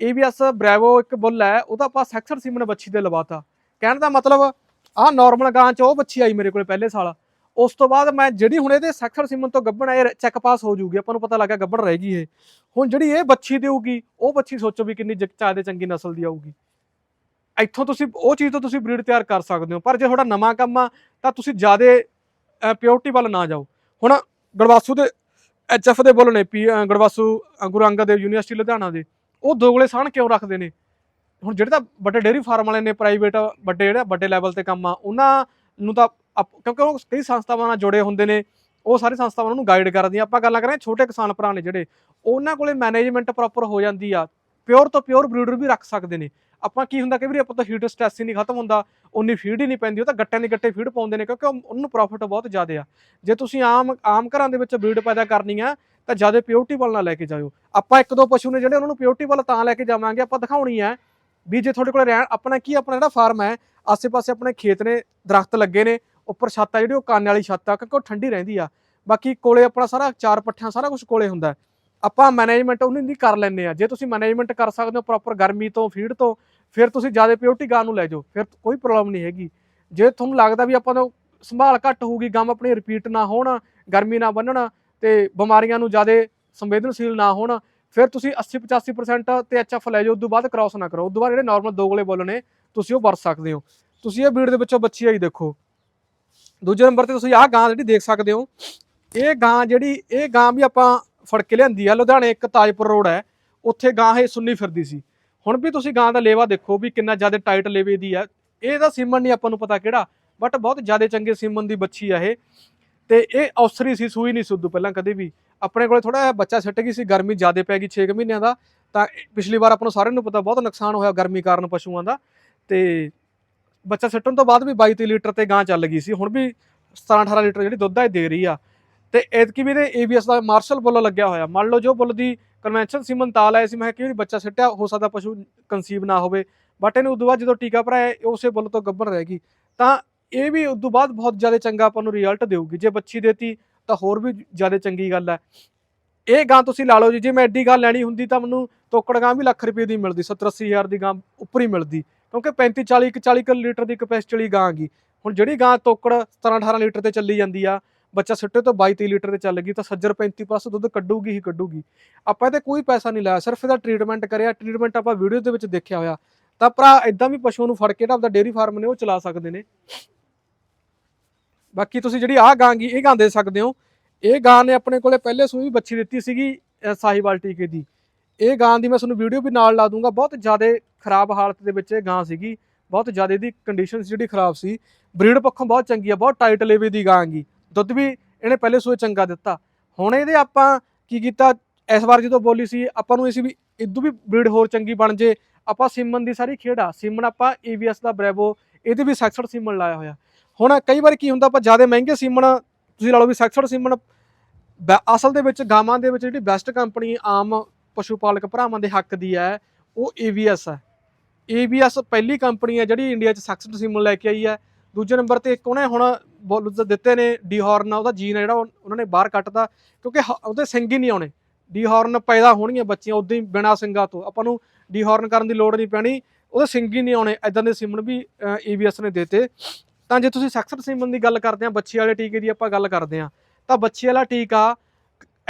ABS ਬ੍ਰੈਵੋ ਇੱਕ ਬੁੱਲ ਹੈ, ਉਹਦਾ ਆਪਾਂ ਸੈਕਸਰ ਸੀਮਨ ਬੱਚੀ ਦੇ ਲਵਾਤਾ। ਕਹਿਣ ਦਾ ਮਤਲਬ ਆਹ ਨਾਰਮਲ ਗਾਂ ਚ ਉਹ ਬੱਚੀ ਆਈ ਮੇਰੇ ਕੋਲ ਪਹਿਲੇ ਸਾਲ। ਉਸ ਤੋਂ ਬਾਅਦ ਮੈਂ ਜਿਹੜੀ ਹੁਣ ਇਹਦੇ ਸੈਕਸਰ ਸੀਮਨ ਤੋਂ ਗੱਭਣ ਇਹ ਚੈੱਕ ਪਾਸ ਹੋ ਜੂਗੀ ਆਪਾਂ ਨੂੰ ਪਤਾ ਲੱਗਾ ਗੱਭਣ ਰਹੇਗੀ ਇਹ। ਹੁਣ ਜਿਹੜੀ ਇਹ ਬੱਚੀ ਦੇਊਗੀ ਉਹ ਬੱਚੀ ਸੋਚੋ ਵੀ ਕਿੰਨੀ ਜ਼ਿਆਦਾ ਚੰਗੀ ਨਸਲ ਦੀ ਆਊਗੀ। ਇੱਥੋਂ ਤੁਸੀਂ ਉਹ ਚੀਜ਼ ਤੋਂ ਤੁਸੀਂ ਬਰੀਡ ਤਿਆਰ ਕਰ ਸਕਦੇ ਹੋ ਪਰ ਜੇ ਤੁਹਾਡਾ ਨਵਾਂ ਕੰਮ ਆ ਤਾਂ ਤੁਸੀਂ ਜ਼ਿਆਦਾ ਪਿਓਰਟੀ ਵੱਲ ਨਾ ਜਾਓ। ਹੁਣ ਗੜਵਾਸੂ ਦੇ ਐਚਐਫ ਦੇ ਬੁੱਲ ਨੇ ਪੀ ਗੜਵਾਸੂ ਅ, ਗੁਰੂ ਅੰਗਦ ਦੇਵ ਯੂਨੀਵਰਸਿਟੀ ਲੁਧਿਆਣਾ ਦੇ ਉਹ ਦੋਗਲੇ ਸਾਣ ਕਿਉਂ ਰੱਖਦੇ ਨੇ? ਹੁਣ ਜਿਹੜੇ ਤਾਂ ਵੱਡੇ ਡੇਅਰੀ ਫਾਰਮ ਵਾਲੇ ਨੇ ਪ੍ਰਾਈਵੇਟ ਵੱਡੇ ਜਿਹੜੇ ਵੱਡੇ ਲੈਵਲ ਤੇ ਕੰਮ ਆ ਉਹਨਾਂ ਨੂੰ ਤਾਂ ਕਿਉਂਕਿ ਉਹ ਕਈ ਸੰਸਥਾਵਾਂ ਨਾਲ ਜੁੜੇ ਹੁੰਦੇ ਨੇ, ਉਹ ਸਾਰੀ ਸੰਸਥਾਵਾਂ ਉਹਨਾਂ ਨੂੰ ਗਾਈਡ ਕਰਦੀਆਂ। ਆਪਾਂ ਗੱਲਾਂ ਕਰਾਂ ਛੋਟੇ ਕਿਸਾਨ ਭਰਾ ਨੇ ਜਿਹੜੇ, ਉਹਨਾਂ ਕੋਲੇ ਮੈਨੇਜਮੈਂਟ ਪ੍ਰੋਪਰ ਹੋ ਜਾਂਦੀ ਆ। ਪਿਓਰ ਤੋਂ ਪਿਓਰ ਬਰੀਡਰ ਵੀ ਰੱਖ ਸਕਦੇ ਨੇ। ਆਪਾਂ ਕੀ ਹੁੰਦਾ ਕਿ ਵੀਰੇ, ਆਪਾਂ ਤਾਂ ਹੀਟ ਸਟ੍ਰੈਸ ਹੀ ਨਹੀਂ ਖਤਮ ਹੁੰਦਾ। ਉਨੀ ਫੀਡ ਹੀ ਨਹੀਂ ਪੈਂਦੀ, ਉਹ ਤਾਂ ਗੱਟਿਆਂ ਦੀ ਗੱਟੇ ਫੀਡ ਪਾਉਂਦੇ ਨੇ, ਕਿਉਂਕਿ ਉਹ- ਉਹਨਾਂ ਪ੍ਰੋਫਿਟ ਬਹੁਤ ਜ਼ਿਆਦਾ ਆ। ਜੇ ਤੁਸੀਂ ਆਮ ਆਮ ਘਰਾਂ ਦੇ ਵਿੱਚ ਬਰੀਡ ਪੈਦਾ ਕਰਨੀ ਆ ਤਾਂ ਜ਼ਿਆਦਾ ਪਿਓਰਟੀ ਵੱਲ ਨਾ ਲੈ ਕੇ ਜਾਇਓ। ਆਪਾਂ ਇੱਕ ਦੋ ਪਸ਼ੂ ਨੇ ਜਿਹੜੇ, ਉਹਨਾਂ ਨੂੰ ਪਿਓਰਟੀ ਵੱਲ ਤਾਂ ਲੈ ਕੇ ਜਾਵਾਂਗੇ, ਆਪਾਂ ਦਿਖਾਉਣੀ ਹੈ ਵੀ ਜੇ ਤੁਹਾਡੇ ਕੋਲ ਰਹਿਣ ਆਪਣਾ ਕੀ ਆਪਣਾ ਜਿਹੜਾ ਫਾਰਮ ਹੈ, ਆਸੇ-ਪਾਸੇ ਆਪਣੇ ਖੇਤ ਨੇ, ਦਰਖਤ ਲੱਗੇ ਨੇ ਉੱਪਰ ਛੱਤ ਆ ਜਿਹੜੀ, ਉਹ ਕਾਨੇ ਵਾਲੀ ਛੱਤ ਆ, ਕਿਉਂਕਿ ਉਹ ਠੰਡੀ ਰਹਿੰਦੀ ਆ। ਬਾਕੀ ਕੋਲੇ ਆਪਣਾ ਸਾਰਾ ਚਾਰ ਪੱਠਿਆਂ, ਸਾਰਾ ਕੁਝ ਕੋਲੇ ਹੁੰਦਾ ਆਪਾਂ ਮੈਨੇਜਮੈਂਟ ਉਹਨੂੰ ਨਹੀਂ ਕਰ ਲੈਂਦੇ ਆ ਜੇ ਤੁਸੀਂ ਮੈਨੇਜਮੈਂਟ ਕਰ ਸਕਦੇ ਹੋ ਪ੍ਰੋਪਰ ਗਰਮੀ ਤੋਂ ਫੀਡ ਤੋਂ, ਫਿਰ ਤੁਸੀਂ ਜ਼ਿਆਦਾ ਪਿਓਰਟੀ ਗਾਂ ਨੂੰ ਲੈ ਜਾਓ। ਫਿਰ ਕੋਈ ਪ੍ਰੋਬਲਮ ਨਹੀਂ ਹੈਗੀ। ਜੇ ਤੁਹਾਨੂੰ ਲੱਗਦਾ ਵੀ ਆਪਾਂ ਨੂੰ ਸੰਭਾਲ ਘੱਟ ਹੋਊਗੀ, ਗਮ ਆਪਣੀ ਰਿਪੀਟ ਨਾ ਹੋਣ, ਗਰਮੀ ਨਾ ਬੰਨਣ ਤੇ ਬਿਮਾਰੀਆਂ ਨੂੰ ਜ਼ਿਆਦਾ ਸੰਵੇਦਨਸ਼ੀਲ ਨਾ ਹੋਣ, ਫਿਰ ਤੁਸੀਂ 80 85% ਤੇ ਐਚਐਫ ਲੈ ਜਾਓ, ਉਦੋਂ ਬਾਅਦ ਕ੍ਰਾਸ ਨਾ ਕਰੋ। ਉਦੋਂ ਬਾਅਦ ਜਿਹੜੇ ਨਾਰਮਲ ਦੋਗਲੇ ਬੁੱਲ ਨੇ ਤੁਸੀਂ ਉਹ ਵਰਤ ਸਕਦੇ ਹੋ। ਤੁਸੀਂ ਇਹ ਬੀੜ ਦੇ ਵਿੱਚੋਂ ਬੱਚੀ ਆਈ ਦੇਖੋ। ਦੂਜੇ ਨੰਬਰ ਤੇ ਤੁਸੀਂ ਆਹ ਗਾਂ ਜਿਹੜੀ ਦੇਖ ਸਕਦੇ ਹੋ। ਇਹ ਗਾਂ ਜਿਹੜੀ, ਇਹ ਗਾਂ ਵੀ ਆਪਾਂ ਫੜ ਕੇ ਲਿਆਂਦੀ ਆ। ਲੁਧਿਆਣੇ ਇੱਕ ਤਾਜਪੁਰ ਰੋਡ ਹੈ। ਉੱਥੇ ਗਾਂ ਇਹ ਸੁੰਨੀ ਫਿਰਦੀ ਸੀ। ਹੁਣ ਵੀ ਤੁਸੀਂ ਗਾਂ ਦਾ ਲੇਵਾ ਦੇਖੋ ਵੀ ਕਿੰਨਾ ਜ਼ਿਆਦਾ ਟਾਈਟ ਲੇਵੇ ਦੀ ਆ। ਤਾਂ ਸੀਮਨ ਨਹੀਂ ਆਪਾਂ ਨੂੰ ਪਤਾ ਕਿਹੜਾ ਬਟ ਬਹੁਤ ਜ਼ਿਆਦਾ ਚੰਗੇ ਸੀਮਨ ਦੀ ਬੱਚੀ ਆ ਇਹ। ਤੇ ਇਹ ਔਸਰੀ ਸੀ, ਸੂਈ ਨਹੀਂ ਸੁੱਧੂ ਪਹਿਲਾਂ ਕਦੇ ਵੀ। ਆਪਣੇ ਕੋਲੇ ਥੋੜਾ ਜਿਹਾ ਬੱਚਾ ਸਿੱਟ ਗਈ ਸੀ, ਗਰਮੀ ਜ਼ਿਆਦਾ ਪੈ ਗਈ 6 ਮਹੀਨਿਆਂ ਦਾ। ਤਾਂ ਪਿਛਲੀ ਵਾਰ ਆਪਾਂ ਨੂੰ ਸਾਰਿਆਂ ਨੂੰ ਪਤਾ, ਬਹੁਤ ਨੁਕਸਾਨ ਹੋਇਆ ਗਰਮੀ ਕਾਰਨ ਪਸ਼ੂਆਂ ਦਾ। ਤੇ ਬੱਚਾ ਸਿੱਟਣ ਤੋਂ ਬਾਅਦ ਵੀ 22 23 ਲੀਟਰ ਤੇ ਗਾਂ ਚੱਲ ਗਈ ਸੀ। ਹੁਣ ਵੀ 17 18 ਲੀਟਰ ਜਿਹੜੀ ਦੁੱਧ ਹੈ ਦੇ ਰਹੀ ਆ। ਤੇ ਐਤਕੀ ਵੀ ਇਹਦੇ ABS ਦਾ ਮਾਰਸ਼ਲ ਬੁੱਲ ਲੱਗਿਆ ਹੋਇਆ। ਮੰਨ ਲਓ ਜੋ ਬੁੱਲ ਦੀ ਕਨਵੈਨਸ਼ਨ ਸੀ ਤਾਲ ਆਇਆ ਸੀ। ਮੈਂ ਕਿਹਾ ਕਿ ਬੱਚਾ ਸਿੱਟਿਆ? ਹੋ ਸਕਦਾ ਪਸ਼ੂ ਕਨਸੀਵ ਨਾ ਹੋਵੇ। ਬਟ ਇਹਨੂੰ ਉਦੋਂ ਬਾਅਦ ਜਦੋਂ ਟੀਕਾ ਭਰਾਇਆ ਉਸੇ ਬੁੱਲ ਤੋਂ ਗੱਭਣ ਰਹਿ ਗਈ। ਤਾਂ ਇਹ ਵੀ ਉਦੋਂ ਬਾਅਦ ਬਹੁਤ ਜ਼ਿਆਦਾ ਚੰਗਾ ਆਪਾਂ ਨੂੰ ਰਿਜ਼ਲਟ ਦੇਊਗੀ। ਜੇ ਬੱਚੀ ਦੇਤੀ, ਤਾਂ ਹੋਰ ਵੀ ਜ਼ਿਆਦਾ ਚੰਗੀ ਗੱਲ ਹੈ ਇਹ ਗਾਂ ਤੁਸੀਂ ਲਾ ਲਓ ਜੀ। ਜੇ ਮੈਂ ਐਡੀ ਗਾਂ ਲੈਣੀ ਹੁੰਦੀ, ਤਾਂ ਮੈਨੂੰ ਤੋਕੜ ਗਾਂ ਵੀ ਲੱਖ ਰੁਪਏ ਦੀ ਮਿਲਦੀ। 70 80 ਹਜ਼ਾਰ ਦੀ ਗਾਂ ਉੱਪਰ ਹੀ ਮਿਲਦੀ। ਕਿਉਂਕਿ 35 40 ਇੱਕ 40 ਕੁ ਲੀਟਰ ਦੀ ਕਪੈਸਿਟੀ ਵਾਲੀ ਗਾਂ ਗਈ ਹੁਣ ਜਿਹੜੀ ਗਾਂ ਤੋਕੜ 17 18 ਲੀਟਰ ਤੇ ਚੱਲੀ ਜਾਂਦੀ ਆ, ਬੱਚਾ ਸਿੱਟੇ ਤੋਂ 22 23 ਲੀਟਰ ਤੇ ਚੱਲ ਗਈ ਤਾਂ ਸੱਜਰ 35 ਪਲੱਸ ਦੁੱਧ ਕੱਢੂਗੀ ਹੀ ਕੱਢੂਗੀ। ਆਪਾਂ ਇਹਦੇ ਕੋਈ ਪੈਸਾ ਨਹੀਂ ਲਾਇਆ, ਸਿਰਫ ਇਹਦਾ ਟ੍ਰੀਟਮੈਂਟ ਕਰਿਆ ਟ੍ਰੀਟਮੈਂਟ ਆਪਾਂ ਵੀਡੀਓ ਦੇ ਵਿੱਚ ਦੇਖਿਆ ਹੋਇਆ। ਤਾਂ ਭਰਾ ਇਦਾਂ ਵੀ ਪਸ਼ੂ ਨੂੰ ਫੜ ਕੇ ਜਿਹੜਾ ਆਪਦਾ ਡੇਅਰੀ ਫਾਰਮ ਨੇ ਉਹ ਚਲਾ ਸਕਦੇ ਨੇ। ਬਾਕੀ ਤੁਸੀਂ ਜਿਹੜੀ ਆਹ ਗਾਂ ਗਈ ਇਹ ਗਾਂ ਦੇ ਸਕਦੇ ਹੋ। ਇਹ ਗਾਂ ਨੇ ਆਪਣੇ ਕੋਲੇ ਪਹਿਲੇ ਸੂਈ ਵੀ ਬੱਚੀ ਦਿੱਤੀ ਸੀਗੀ ਸਾਹੀਵਾਲ ਟੀਕੇ ਦੀ। ਇਹ ਗਾਂ ਦੀ ਮੈਂ ਤੁਹਾਨੂੰ ਵੀਡੀਓ ਵੀ ਨਾਲ ਲਾ ਦੂੰਗਾ। ਬਹੁਤ ਜ਼ਿਆਦਾ ਖਰਾਬ ਹਾਲਤ ਦੇ ਵਿੱਚ ਇਹ ਗਾਂ ਸੀਗੀ। ਬਹੁਤ ਜ਼ਿਆਦਾ ਇਹਦੀ ਕੰਡੀਸ਼ਨ ਜਿਹੜੀ ਖਰਾਬ ਸੀ। ਬਰੀਡ ਪੱਖੋਂ ਬਹੁਤ ਚੰਗੀ ਆ, ਬਹੁਤ ਟਾਈਟ ਲੇਵੇ ਦੀ ਗਾਂ ਗੀ ਦੁੱਧ ਵੀ ਇਹਨੇ ਪਹਿਲੇ ਸੂਏ ਚੰਗਾ ਦਿੱਤਾ। ਹੁਣ ਇਹਦੇ ਆਪਾਂ ਕੀ ਕੀਤਾ? ਇਸ ਵਾਰ ਜਦੋਂ ਬੋਲੀ ਸੀ, ਆਪਾਂ ਨੂੰ ਇਹ ਸੀ ਵੀ ਇਦੋਂ ਵੀ ਬਰੀਡ ਹੋਰ ਚੰਗੀ ਬਣ ਜੇ। ਆਪਾਂ ਸਿਮਨ ਦੀ ਸਾਰੀ ਖੇਡ ਆ। ਸਿਮਨ ਆਪਾਂ EVS ਦਾ ਬ੍ਰੈਵੋ, ਇਹਦੇ ਵੀ ਸੈਕਸਡ ਸਿਮਨ ਲਾਇਆ ਹੋਇਆ। ਹੁਣ ਕਈ ਵਾਰ ਕੀ ਹੁੰਦਾ, ਆਪਾਂ ਜ਼ਿਆਦਾ ਮਹਿੰਗੇ ਸਿਮਨ, ਤੁਸੀਂ ਲਾ ਲਓ ਵੀ ਸੈਕਸਡ ਸਿਮਨ, ਬੈ- ਅਸਲ ਦੇ ਵਿੱਚ ਗਾਵਾਂ ਦੇ ਵਿੱਚ ਜਿਹੜੀ ਬੈਸਟ ਕੰਪਨੀ ਆਮ ਪਸ਼ੂ ਪਾਲਕ ਭਰਾਵਾਂ ਦੇ ਹੱਕ ਦੀ ਹੈ, ਉਹ AVS ਹੈ। AVS ਪਹਿਲੀ ਕੰਪਨੀ ਹੈ ਜਿਹੜੀ ਇੰਡੀਆ 'ਚ ਸੈਕਸਡ ਸਿਮਨ ਲੈ ਕੇ ਆਈ ਹੈ। ਦੂਜੇ ਨੰਬਰ ਤੇ ਇੱਕ ਉਹਨੇ ਹੁਣ ਬੋਲਸ ਦਿੱਤੇ ਨੇ ਡੀ ਡੀਹੌਰਨ ਉਹਦਾ ਜੀਨ ਜਿਹੜਾ ਉਹ- ਉਹਨਾਂ ਨੇ ਬਾਹਰ ਕੱਟਤਾ, ਕਿਉਂਕਿ ਹ- ਉਹਦੇ ਸਿੰਘ ਹੀ ਨਹੀਂ ਆਉਣੇ। ਡੀ ਡੀਹੌਰਨ ਪੈਦਾ ਹੋਣਗੀਆਂ ਬੱਚੀਆਂ ਉਦਾਂ ਹੀ ਬਿਨਾਂ ਸਿੰਘਾਂ ਤੋਂ। ਆਪਾਂ ਨੂੰ ਡੀ ਡੀਹੌਰਨ ਕਰਨ ਦੀ ਲੋੜ ਨਹੀਂ ਪੈਣੀ, ਉਹਦੇ ਸਿੰਘ ਹੀ ਨਹੀਂ ਆਉਣੇ ਐਦਾਂ ਦੇ ਸਿਮਨ ਵੀ ਈਵੀਐਸ ਨੇ ਦਿੱਤੇ। ਤਾਂ ਜੇ ਤੁਸੀਂ ਸੈਕਸਡ ਸਿਮਨ ਦੀ ਗੱਲ ਕਰਦੇ ਆ, ਬੱਚੀ ਵਾਲੇ ਟੀਕੇ ਦੀ ਆਪਾਂ ਗੱਲ ਕਰਦੇ ਆ, ਤਾਂ ਬੱਚੀ ਵਾਲਾ ਟੀਕਾ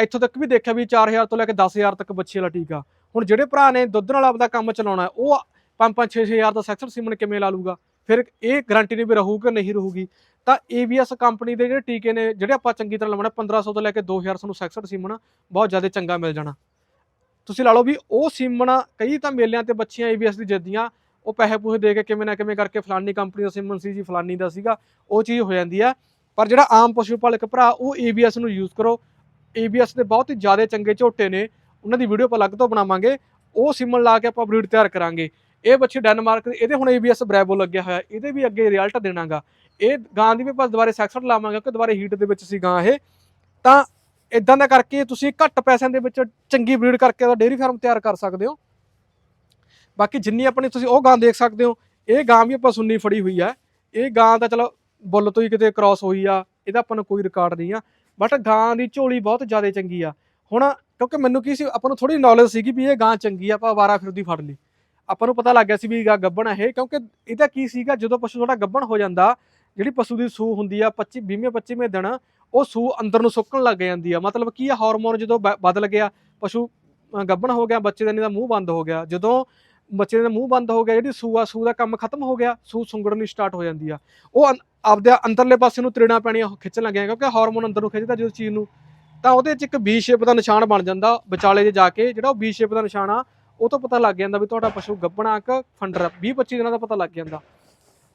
ਇੱਥੋਂ ਤੱਕ ਵੀ ਦੇਖਿਆ ਵੀ 4000 ਤੋਂ ਲੈ ਕੇ 10000 ਤੱਕ ਬੱਚੇ ਵਾਲਾ ਟੀਕਾ। ਹੁਣ ਜਿਹੜੇ ਭਰਾ ਨੇ ਦੁੱਧ ਨਾਲ ਆਪਦਾ ਕੰਮ ਚਲਾਉਣਾ ਹੈ, ਉਹ 5-5 6-6000 ਦਾ ਸੈਕਸਡ ਸਿਮਨ ਕਿਵੇਂ ਲਾ ਲੂਗਾ ਫਿਰ ਇਹ ਗਾਰੰਟੀ ਨਹੀਂ ਵੀ ਰਹੂ ਨਹੀਂ ਰਹੂਗੀ? ਤਾਂ AVS ਕੰਪਨੀ ਦੇ ਜਿਹੜੇ ਟੀਕੇ ਨੇ ਜਿਹੜੇ ਆਪਾਂ ਚੰਗੀ ਤਰ੍ਹਾਂ ਲਵਾਉਣਾ 1500 ਤੋਂ ਲੈ ਕੇ 2000 ਤੁਹਾਨੂੰ ਸੈਕਸਡ ਸਿਮਨ ਬਹੁਤ ਜ਼ਿਆਦਾ ਚੰਗਾ ਮਿਲ ਜਾਣਾ। ਤੁਸੀਂ ਲਾ ਲਓ ਵੀ ਉਹ ਸੀਮਨ ਕਈ ਤਾਂ ਮੇਲਿਆਂ ਤੇ ਬੱਚੀਆਂ ਏਬੀਐਸ ਦੀ ਜਿੱਦੀਆਂ ਉਹ ਪੈਸੇ ਪੂਸੇ ਦੇ ਕੇ ਕਿਵੇਂ ਨਾ ਕਿਵੇਂ ਕਰਕੇ ਫਲਾਨੀ ਕੰਪਨੀ ਦਾ ਸੀਮਨ ਸੀ ਜੀ ਫਲਾਨੀ ਦਾ ਸੀਗਾ ਉਹ ਚੀਜ਼ ਹੋ ਜਾਂਦੀ ਆ ਪਰ ਜਿਹੜਾ ਆਮ ਪਸ਼ੂ ਪਾਲਕ ਭਰਾ ਉਹ ਏਬੀਐਸ ਨੂੰ ਯੂਜ਼ ਕਰੋ। ਏਬੀਐਸ ਦੇ ਬਹੁਤ ਹੀ ਜ਼ਿਆਦਾ ਚੰਗੇ ਝੋਟੇ ਨੇ, ਉਹਨਾਂ ਦੀ ਵੀਡੀਓ ਆਪਾਂ ਅਲੱਗ ਤੋਂ ਬਣਾਵਾਂਗੇ, ਉਹ ਸਿਮਨ ਲਾ ਕੇ ਆਪਾਂ ਬਰੀਡ ਤਿਆਰ ਕਰਾਂਗੇ। ਇਹ ਬੱਚੇ ਡੈਨਮਾਰਕ ਦੇ, ਇਹਦੇ ਹੁਣ ਏਬੀਐਸ ਬ੍ਰੈਵੋ ਲੱਗਿਆ ਹੋਇਆ, ਇਹਦੇ ਵੀ ਅੱਗੇ ਰਿਜ਼ਲਟ ਦੇਣਾਗਾ। ਇਹ ਗਾਂ ਦੀ ਵੀ ਆਪਾਂ ਦੁਬਾਰੇ ਸੈਕਸਟ ਲਾਵਾਂਗੇ ਕਿ ਦੁਬਾਰੇ ਹੀਟ ਦੇ ਵਿੱਚ ਸੀ ਗਾਂ ਇਹ। ਤਾਂ ਇਦਾਂ ਦਾ ਕਰਕੇ ਤੁਸੀਂ ਘੱਟ ਪੈਸਿਆਂ ਦੇ ਵਿੱਚ ਚੰਗੀ ਬਰੀਡ ਕਰਕੇ ਉਹਦਾ ਡੇਅਰੀ ਫਾਰਮ ਤਿਆਰ ਕਰ ਸਕਦੇ ਹੋ। ਬਾਕੀ ਜਿੰਨੀ ਆਪਣੀ ਤੁਸੀਂ ਉਹ ਗਾਂ ਦੇਖ ਸਕਦੇ ਹੋ, ਇਹ ਗਾਂ ਵੀ ਆਪਾਂ ਸੁੰਨੀ ਫੜੀ ਹੋਈ ਆ। ਇਹ ਗਾਂ ਤਾਂ ਚਲੋ, ਬੁੱਲ ਤੋਂ ਹੀ ਕਿਤੇ ਕ੍ਰਾਸ ਹੋਈ ਆ। ਇਹਦਾ ਆਪਾਂ ਨੂੰ ਕੋਈ ਰਿਕਾਰਡ ਨਹੀਂ ਆ। ਬਟ ਗਾਂ ਦੀ ਝੋਲੀ ਬਹੁਤ ਜ਼ਿਆਦਾ ਚੰਗੀ ਆ। ਹੁਣ ਕਿਉਂਕਿ ਮੈਨੂੰ ਕੀ ਸੀ, ਆਪਾਂ ਨੂੰ ਥੋੜੀ ਨੌਲੇਜ ਸੀਗੀ ਵੀ ਇਹ ਗਾਂ ਚੰਗੀ ਆ, ਆਪਾਂ ਆਵਾਰਾ ਫਿਰਦੀ ਫੜ ਲਈ। ਆਪਾਂ ਨੂੰ ਪਤਾ ਲੱਗ ਗਿਆ ਸੀ ਵੀ ਗਾਂ ਗੱਬਣ ਹੈ ਇਹ, ਕਿਉਂਕਿ ਇਹਦਾ ਕੀ ਸੀਗਾ, ਜਦੋਂ ਪਸ਼ੂ ਥੋੜਾ ਗੱਬਣ ਹੋ ਜਾਂਦਾ, ਜਿਹੜੀ ਪਸ਼ੂ ਦੀ ਸੂ ਹੁੰਦੀ ਆ 25 20ਵੇਂ 25ਵੇਂ ਦਿਨ, ਉਹ ਸੂ ਅੰਦਰ ਨੂੰ ਸੁੱਕਣ ਲੱਗ ਜਾਂਦੀ ਆ। ਮਤਲਬ ਕੀ ਆ ਹਾਰਮੋਨ ਜਦੋਂ ਬ- ਬਦਲ ਗਿਆ ਪਸ਼ੂ ਗੱਬਣ ਹੋ ਗਿਆ, ਬੱਚੇ ਦਾ ਨਹੀਂ ਦਾ ਮੂੰਹ ਬੰਦ ਹੋ ਗਿਆ। ਜਦੋਂ ਬੱਚੇ ਦਾ ਮੂੰਹ ਬੰਦ ਹੋ ਗਿਆ, ਜਿਹੜੀ ਸੂ ਆ ਸੂ ਦਾ ਕੰਮ ਖਤਮ ਹੋ ਗਿਆ, ਸੂ ਸੁੰਗੜਨੀ ਸਟਾਰਟ ਹੋ ਜਾਂਦੀ ਆ। ਉਹ ਅੰ- ਆਪਦੇ ਅੰਦਰਲੇ ਪਾਸੇ ਨੂੰ ਤ੍ਰਿਣਾ ਪੈਣੀਆਂ ਖਿੱਚਣ ਲੱਗਿਆ ਕਿਉਂਕਿ ਹਾਰਮੋਨ ਅੰਦਰ ਨੂੰ ਖਿੱਚਦਾ ਜਦੋਂ ਚੀਜ਼ ਨੂੰ। ਤਾਂ ਉਹਦੇ 'ਚ ਇੱਕ ਵੀ ਸ਼ੇਪ ਦਾ ਨਿਸ਼ਾਨ ਬਣ ਜਾਂਦਾ, ਵਿਚਾਲੇ 'ਚ ਜਾ ਕੇ, ਜਿਹੜਾ ਉਹ ਵੀ ਸ਼ੇਪ ਦਾ ਨਿਸ਼ਾਨ ਆ, ਉਹ ਤੋਂ ਪਤਾ ਲੱਗ ਜਾਂਦਾ ਵੀ ਤੁਹਾਡਾ ਪਸ਼ੂ ਗੱਭਣਾ ਕਿ ਫੰਡਰ 20 25 ਦਿਨਾਂ ਦਾ ਪਤਾ ਲੱਗ ਜਾਂਦਾ।